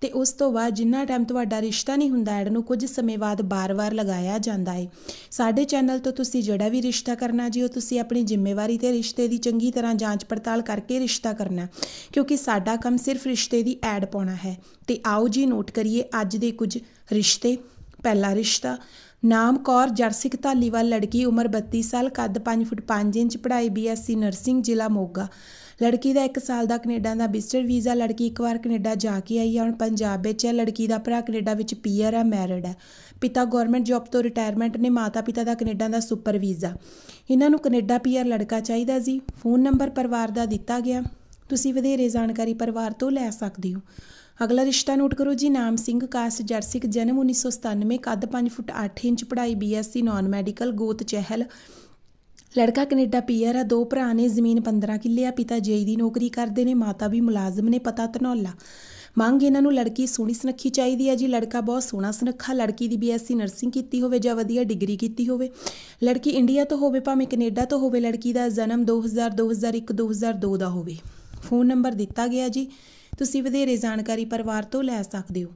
ਤੇ ਉਸ ਤੋਂ ਬਾਅਦ ਜਿੰਨਾ ਟਾਈਮ ਤੁਹਾਡਾ ਰਿਸ਼ਤਾ ਨਹੀਂ ਹੁੰਦਾ, ਐਡ ਨੂੰ ਕੁਝ ਸਮੇਂ ਬਾਅਦ ਬਾਰ-ਬਾਰ ਲਗਾਇਆ ਜਾਂਦਾ ਹੈ ਸਾਡੇ ਚੈਨਲ ਤੋਂ ਤੁਸੀਂ ਜਿਹੜਾ ਵੀ ਰਿਸ਼ਤਾ ਕਰਨਾ ਜੀ, ਉਹ ਤੁਸੀਂ ਆਪਣੀ ਜ਼ਿੰਮੇਵਾਰੀ ਤੇ ਰਿਸ਼ਤੇ ਦੀ ਚੰਗੀ ਤਰ੍ਹਾਂ ਜਾਂਚ ਪੜਤਾਲ ਕਰਕੇ ਰਿਸ਼ਤਾ ਕਰਨਾ ਕਿਉਂਕਿ ਸਾਡਾ ਕੰਮ ਸਿਰਫ ਰਿਸ਼ਤੇ ਦੀ ਐਡ ਪਾਉਣਾ ਹੈ। ਤੇ ਆਓ ਜੀ ਨੋਟ ਕਰੀਏ ਅੱਜ ਦੇ ਕੁਝ ਰਿਸ਼ਤੇ, ਪਹਿਲਾ ਰਿਸ਼ਤਾ। ਨਾਮ ਕੌਰ ਜਰਸਿਕ ਧਾਲੀਵਾਲ ਲੜਕੀ ਉਮਰ 32 ਸਾਲ, ਕੱਦ 5 ਫੁੱਟ 5 ਇੰਚ, ਪੜ੍ਹਾਈ ਬੀਐਸਸੀ ਨਰਸਿੰਗ, ਜ਼ਿਲ੍ਹਾ ਮੋਗਾ। ਲੜਕੀ ਦਾ 1 ਸਾਲ ਦਾ ਕੈਨੇਡਾ ਦਾ ਵਿਜ਼ਟਰ ਵੀਜ਼ਾ, ਲੜਕੀ ਇੱਕ ਵਾਰ ਕੈਨੇਡਾ ਜਾ ਕੇ ਆਈ ਹੈ, ਹੁਣ ਪੰਜਾਬ ਵਿੱਚ ਹੈ। ਲੜਕੀ ਦਾ ਭਰਾ ਕੈਨੇਡਾ ਵਿੱਚ ਪੀਅਰ ਹੈ ਮੈਰਿਡ ਹੈ। ਪਿਤਾ ਗਵਰਨਮੈਂਟ ਜੌਬ ਤੋਂ ਰਿਟਾਇਰਮੈਂਟ ਨੇ ਮਾਤਾ ਪਿਤਾ ਦਾ ਕੈਨੇਡਾ ਦਾ ਸੁਪਰ ਵੀਜ਼ਾ। ਇਹਨਾਂ ਨੂੰ ਕੈਨੇਡਾ ਪੀਅਰ ਲੜਕਾ ਚਾਹੀਦਾ ਜੀ ਫੋਨ ਨੰਬਰ ਪਰਿਵਾਰ ਦਾ ਦਿੱਤਾ ਗਿਆ। ਤੁਸੀਂ ਵਧੇਰੇ ਜਾਣਕਾਰੀ ਪਰਿਵਾਰ ਤੋਂ ਲੈ ਸਕਦੇ ਹੋ। ਅਗਲਾ ਰਿਸ਼ਤਾ ਨੋਟ ਕਰੋ ਜੀ, ਨਾਮ ਸਿੰਘ, ਕਾਸ ਜਰਸਿਕ ਜਨਮ 1997 ਕੱਦ 5 ਫੁੱਟ 8 ਇੰਚ, ਪੜ੍ਹਾਈ ਬੀਐਸਸੀ ਨਾਨ ਮੈਡੀਕਲ ਗੋਤ ਚਹਿਲ, ਲੜਕਾ ਕੈਨੇਡਾ ਪੀਆਰ ਆ ਦੋ ਭਰਾ ਨੇ ਜ਼ਮੀਨ 15 ਕਿੱਲੇ ਆ, ਪਿਤਾ ਜੇਈ ਦੀ ਨੌਕਰੀ ਕਰਦੇ ਨੇ, ਮਾਤਾ ਵੀ ਮੁਲਾਜ਼ਮ ਨੇ, ਪਤਾ ਧਨੌਲਾ। ਮੰਗ ਇਹਨਾਂ ਨੂੰ ਲੜਕੀ ਸੋਹਣੀ ਸੁਨੱਖੀ ਚਾਹੀਦੀ ਹੈ ਜੀ, ਲੜਕਾ ਬਹੁਤ ਸੋਹਣਾ ਸੁਨੱਖਾ, ਲੜਕੀ ਦੀ ਬੀਐਸਸੀ ਨਰਸਿੰਗ ਕੀਤੀ ਹੋਵੇ ਜਾਂ ਵਧੀਆ ਡਿਗਰੀ ਕੀਤੀ ਹੋਵੇ। ਲੜਕੀ ਇੰਡੀਆ ਤੋਂ ਹੋਵੇ, ਭਾਵੇਂ ਕੈਨੇਡਾ ਤੋਂ ਹੋਵੇ, ਲੜਕੀ ਦਾ ਜਨਮ 2000 2001 2002 ਦਾ ਹੋਵੇ। ਫੋਨ ਨੰਬਰ ਦਿੱਤਾ ਗਿਆ ਜੀ। ਤੁਸੀਂ ਵਧੇਰੇ ਜਾਣਕਾਰੀ ਪਰਿਵਾਰ ਤੋਂ ਲੈ ਸਕਦੇ ਹੋ।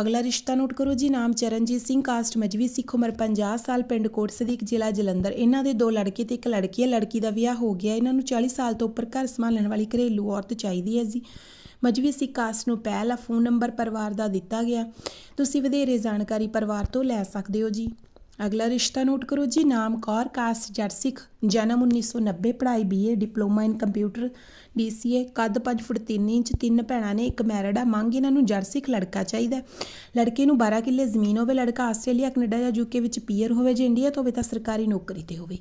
ਅਗਲਾ ਰਿਸ਼ਤਾ ਨੋਟ ਕਰੋ ਜੀ, ਨਾਮ ਚਰਨਜੀਤ ਸਿੰਘ, ਕਾਸਟ ਮਜਵੀ ਸਿੱਖ ਉਮਰ 50 ਸਾਲ, ਪਿੰਡ ਕੋਟ ਸਦੀਕ, ਜ਼ਿਲ੍ਹਾ ਜਲੰਧਰ। ਇਹਨਾਂ ਦੇ ਦੋ ਲੜਕੇ ਤੇ ਇੱਕ ਲੜਕੀ ਹੈ। ਲੜਕੀ ਦਾ ਵਿਆਹ ਹੋ ਗਿਆ। ਇਹਨਾਂ ਨੂੰ 40 ਸਾਲ ਤੋਂ ਉੱਪਰ ਘਰ ਸੰਭਾਲਣ ਵਾਲੀ ਘਰੇਲੂ ਔਰਤ ਚਾਹੀਦੀ ਹੈ ਜੀ। ਮਜਵੀ ਸਿੱਖ ਕਾਸਟ ਨੂੰ ਪਹਿਲਾ ਫੋਨ ਨੰਬਰ ਪਰਿਵਾਰ ਦਾ ਦਿੱਤਾ ਗਿਆ। ਤੁਸੀਂ ਵਧੇਰੇ ਜਾਣਕਾਰੀ ਪਰਿਵਾਰ ਤੋਂ ਲੈ ਸਕਦੇ ਹੋ ਜੀ। ਅਗਲਾ ਰਿਸ਼ਤਾ ਨੋਟ ਕਰੋ ਜੀ, ਨਾਮ ਕੌਰ, ਕਾਸਟ ਜੱਟ ਸਿੱਖ, ਜਨਮ 1990 ਪੜ੍ਹਾਈ BA diploma in computer DCA ਕੱਦ 5 ਫੁੱਟ 3 ਇੰਚ, ਤਿੰਨ ਭੈਣਾਂ ਨੇ, ਇੱਕ ਮੈਰਿਡ ਆ, ਮੰਗ ਇਹਨਾਂ ਨੂੰ ਜੱਟ ਸਿੱਖ ਲੜਕਾ ਚਾਹੀਦਾ ਲੜਕੇ ਨੂੰ 12 ਕਿੱਲੇ ਜ਼ਮੀਨ ਹੋਵੇ, ਲੜਕਾ ਆਸਟ੍ਰੇਲੀਆ, ਕੈਨੇਡਾ ਜਾਂ ਯੂਕੇ ਵਿੱਚ ਪੀਅਰ ਹੋਵੇ ਜੇ ਇੰਡੀਆ ਤੋਂ ਹੋਵੇ ਤਾਂ ਸਰਕਾਰੀ ਨੌਕਰੀ ਤੇ ਹੋਵੇ।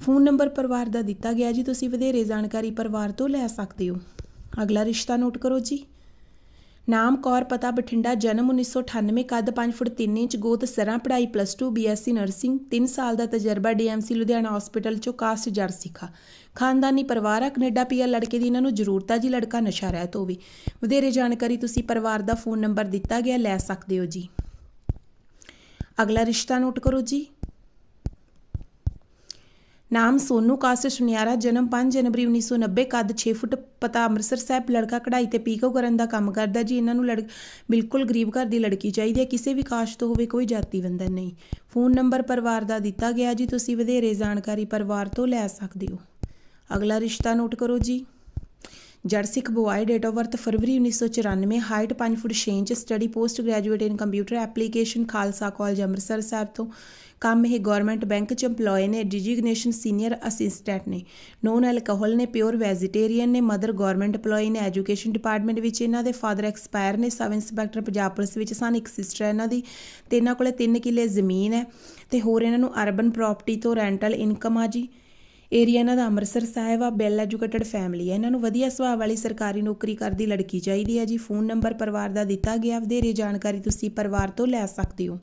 ਫੋਨ ਨੰਬਰ ਪਰਿਵਾਰ ਦਾ ਦਿੱਤਾ ਗਿਆ ਜੀ, ਤੁਸੀਂ ਵਧੇਰੇ ਜਾਣਕਾਰੀ ਪਰਿਵਾਰ ਤੋਂ ਲੈ ਸਕਦੇ ਹੋ। ਅਗਲਾ ਰਿਸ਼ਤਾ ਨੋਟ ਕਰੋ ਜੀ। ਨਾਮ ਕੌਰ, ਪਤਾ ਬਠਿੰਡਾ, ਜਨਮ 1998 ਕੱਦ 5 ਫੁੱਟ 3 ਇੰਚ, ਗੋਤ ਸਰਾਂ, ਪੜ੍ਹਾਈ ਪਲੱਸ 2 ਬੀਐਸਸੀ ਨਰਸਿੰਗ 3 ਸਾਲ ਦਾ ਤਜਰਬਾ ਡੀਐਮਸੀ ਲੁਧਿਆਣਾ ਹਸਪੀਟਲ ਚੋਂ ਕਾਸਟ ਜਰ ਸਿੱਖਾ। ਖਾਨਦਾਨੀ ਪਰਿਵਾਰ ਆ, ਕੈਨੇਡਾ ਪੀਆਰ ਲੜਕੇ ਦੀ ਇਹਨਾਂ ਨੂੰ ਜ਼ਰੂਰਤ ਆ ਜੀ ਲੜਕਾ ਨਸ਼ਾ ਰਹਿਤ ਹੋਵੇ ਵਧੇਰੇ ਜਾਣਕਾਰੀ ਤੁਸੀਂ ਪਰਿਵਾਰ ਦਾ ਫੋਨ ਨੰਬਰ ਦਿੱਤਾ ਗਿਆ, ਲੈ ਸਕਦੇ ਹੋ ਜੀ। ਅਗਲਾ ਰਿਸ਼ਤਾ ਨੋਟ ਕਰੋ ਜੀ। ਨਾਮ ਸੋਨੂ ਕਾਸਟ ਸੁਨਿਆਰਾ, ਜਨਮ 5 ਜਨਵਰੀ 1990 ਕੱਦ 6 ਫੁੱਟ ਪਤਾ ਅੰਮ੍ਰਿਤਸਰ ਸਾਹਿਬ, ਲੜਕਾ ਕਢਾਈ ਤੇ ਪੀਕੋ ਕਰਨ ਦਾ ਕੰਮ ਕਰਦਾ ਜੀ। ਇਹਨਾਂ ਨੂੰ ਲੜ, ਬਿਲਕੁਲ ਗਰੀਬ ਘਰ ਦੀ ਲੜਕੀ ਚਾਹੀਦੀ ਹੈ, ਕਿਸੇ ਵੀ ਕਾਸਟ ਤੋਂ ਹੋਵੇ ਕੋਈ ਜਾਤੀ ਬੰਧਨ ਨਹੀਂ। ਫੋਨ ਨੰਬਰ ਪਰਿਵਾਰ ਦਾ ਦਿੱਤਾ ਗਿਆ ਜੀ, ਤੁਸੀਂ ਵਧੇਰੇ ਜਾਣਕਾਰੀ ਪਰਿਵਾਰ ਤੋਂ ਲੈ ਸਕਦੇ ਹੋ। ਅਗਲਾ ਰਿਸ਼ਤਾ ਨੋਟ ਕਰੋ ਜੀ। ਜਰਸਿਕ boy date of birth February 1994 height 5 foot 6 inch study post graduate in computer application Khalsa college Amritsar Sahib ਤੋਂ। ਕੰਮ ਇਹ ਗਵਰਨਮੈਂਟ ਬੈਂਕ ਚ EMPLOYE ਨੇ ਡਿਜੀਗਨੇਸ਼ਨ ਸੀਨੀਅਰ ਅਸਿਸਟੈਂਟ ਨੇ। ਨੋਨ ਐਲਕੋਹਲ ਨੇ ਪਿਓਰ ਵੈਜੀਟੇਰੀਅਨ ਨੇ ਮਦਰ ਗਵਰਨਮੈਂਟ EMPLOYE ਨੇ education department ਵਿੱਚ ਇਹਨਾਂ ਦੇ ਫਾਦਰ ਐਕਸਪਾਇਰ ਨੇ, ਸਬ ਇੰਸਪੈਕਟਰ ਪੰਜਾਬ ਪੁਲਿਸ ਵਿੱਚ ਸਨ, ਇੱਕ ਸਿਸਟਰ ਹੈ ਇਹਨਾਂ ਦੀ। ਤੇ ਇਹਨਾਂ ਕੋਲੇ 3 ਕਿੱਲੇ ਜ਼ਮੀਨ ਹੈ। ਤੇ ਹੋਰ ਇਹਨਾਂ ਨੂੰ ਅਰਬਨ ਪ੍ਰਾਪਰਟੀ ਤੋਂ ਰੈਂਟਲ ਇਨਕਮ ਆ ਜੀ। ਏਰੀਆ ਇਹਨਾਂ ਦਾ ਅੰਮ੍ਰਿਤਸਰ ਸਾਹਿਬ ਆ ਵੈਲ ਐਜੂਕੇਟਡ ਫੈਮਿਲੀ ਹੈ ਇਹਨਾਂ ਨੂੰ ਵਧੀਆ ਸੁਭਾਅ ਵਾਲੀ ਸਰਕਾਰੀ ਨੌਕਰੀ ਕਰਦੀ ਲੜਕੀ ਚਾਹੀਦੀ ਹੈ ਜੀ। ਫੋਨ ਨੰਬਰ ਪਰਿਵਾਰ ਦਾ ਦਿੱਤਾ ਗਿਆ, ਵਧੇਰੇ ਜਾਣਕਾਰੀ ਤੁਸੀਂ ਪਰਿਵਾਰ ਤੋਂ ਲੈ ਸਕਦੇ ਹੋ।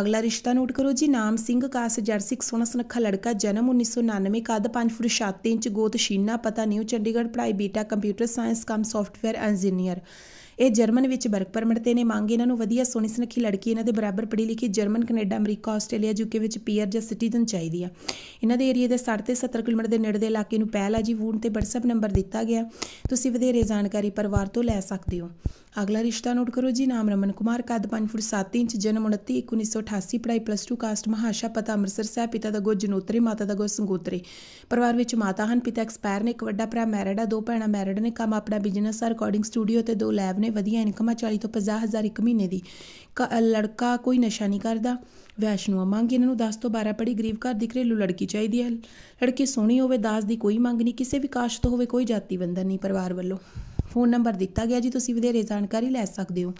ਅਗਲਾ ਰਿਸ਼ਤਾ ਨੋਟ ਕਰੋ ਜੀ, ਨਾਮ ਸਿੰਘ, ਕਾਸ ਜਰਸਿਕ ਸੋਹਣਾ ਸੁਨੱਖਾ ਲੜਕਾ, ਜਨਮ 1999 ਕੱਦ 5 ਫੁੱਟ 7 ਇੰਚ, ਗੋਤ ਸ਼ੀਨਾ, ਪਤਾ ਨਿਊ ਚੰਡੀਗੜ੍ਹ ਪੜ੍ਹਾਈ ਬੀਟਾ computer science, cum software engineer ਇਹ ਜਰਮਨ ਵਿੱਚ ਵਰਕ ਪਰਮਿਟ ਤੇ ਨੇ। ਮੰਗ ਇਹਨਾਂ ਨੂੰ ਵਧੀਆ ਸੋਹਣੀ ਸੁਨੱਖੀ ਲੜਕੀ ਇਹਨਾਂ ਦੇ ਬਰਾਬਰ ਪੜ੍ਹੀ ਲਿਖੀ German, Canada, America, Australia, UK ਵਿੱਚ ਪੀਅਰ ਜਾਂ ਸਿਟੀਜ਼ਨ ਚਾਹੀਦੀ ਆ। ਇਹਨਾਂ ਦੇ ਏਰੀਆ ਦੇ 60 ਤੇ 70 ਕਿਲੋਮੀਟਰ ਦੇ ਨੇੜੇ ਦੇ ਇਲਾਕੇ ਨੂੰ ਪਹਿਲ ਆ ਜੀ। ਫੋਨ ਤੇ WhatsApp ਨੰਬਰ ਦਿੱਤਾ ਗਿਆ। ਤੁਸੀਂ ਵਧੇਰੇ ਜਾਣਕਾਰੀ ਪਰਿਵਾਰ ਤੋਂ ਲੈ ਸਕਦੇ ਹੋ। ਅਗਲਾ ਰਿਸ਼ਤਾ ਨੋਟ ਕਰੋ ਜੀ। ਨਾਮ ਰਮਨ ਕੁਮਾਰ, ਕੱਦ 5 ਫੁੱਟ 7 ਇੰਚ, ਜਨਮ 29 1988 ਪੜ੍ਹਾਈ ਪਲੱਸ 2 ਕਾਸਟ ਮਹਾਸ਼ਾ, ਪਤਾ ਅੰਮ੍ਰਿਤਸਰ ਸਾਹਿਬ, ਪਿਤਾ ਦਾ ਗੋ ਜਨੋਤਰੀ, ਮਾਤਾ ਦਾ ਗੋ ਸੰਗੋਤਰੀ। ਪਰਿਵਾਰ ਵਿੱਚ ਮਾਤਾ ਹਨ, ਪਿਤਾ ਐਕਸਪਾਇਰ ਨੇ, ਇੱਕ ਵੱਡਾ ਭਰਾ ਮੈਰਿਡ ਆ, ਦੋ ਭੈਣਾਂ ਮੈਰਿਡ ਨੇ, ਕੰਮ ਆਪਣਾ ਬਿਜ਼ਨਸ ਆ ਰਿਕਾਰਡਿੰਗ ਸਟੂਡੀਓ ਤੇ ਦੋ ਲੈਬ ਨੇ ਵਧੀਆ ਇਨਕਮ ਆ 40 ਤੋਂ 50 ਇੱਕ ਮਹੀਨੇ ਦੀ। ਲੜਕਾ ਕੋਈ ਨਸ਼ਾ ਨਹੀਂ ਕਰਦਾ, ਵੈਸ਼ਨੂ ਮੰਗ ਇਹਨਾਂ ਨੂੰ 10 ਤੋਂ 12 ਪੜ੍ਹੀ ਗਰੀਬ ਘਰ ਦੀ ਘਰੇਲੂ ਲੜਕੀ ਚਾਹੀਦੀ ਹੈ। ਲੜਕੀ ਸੋਹਣੀ ਹੋਵੇ, ਦਾਸ ਦੀ ਕੋਈ ਮੰਗ ਨਹੀਂ, ਕਿਸੇ ਵੀ ਕਾਸਟ ਹੋਵੇ ਕੋਈ ਜਾਤੀ ਬੰਧਨ ਨਹੀਂ ਪਰਿਵਾਰ ਵੱਲੋਂ। ਫੋਨ ਨੰਬਰ ਦਿੱਤਾ ਗਿਆ ਜੀ, ਤੁਸੀਂ ਵਧੇਰੇ ਜਾਣਕਾਰੀ ਲੈ ਸਕਦੇ ਹੋ।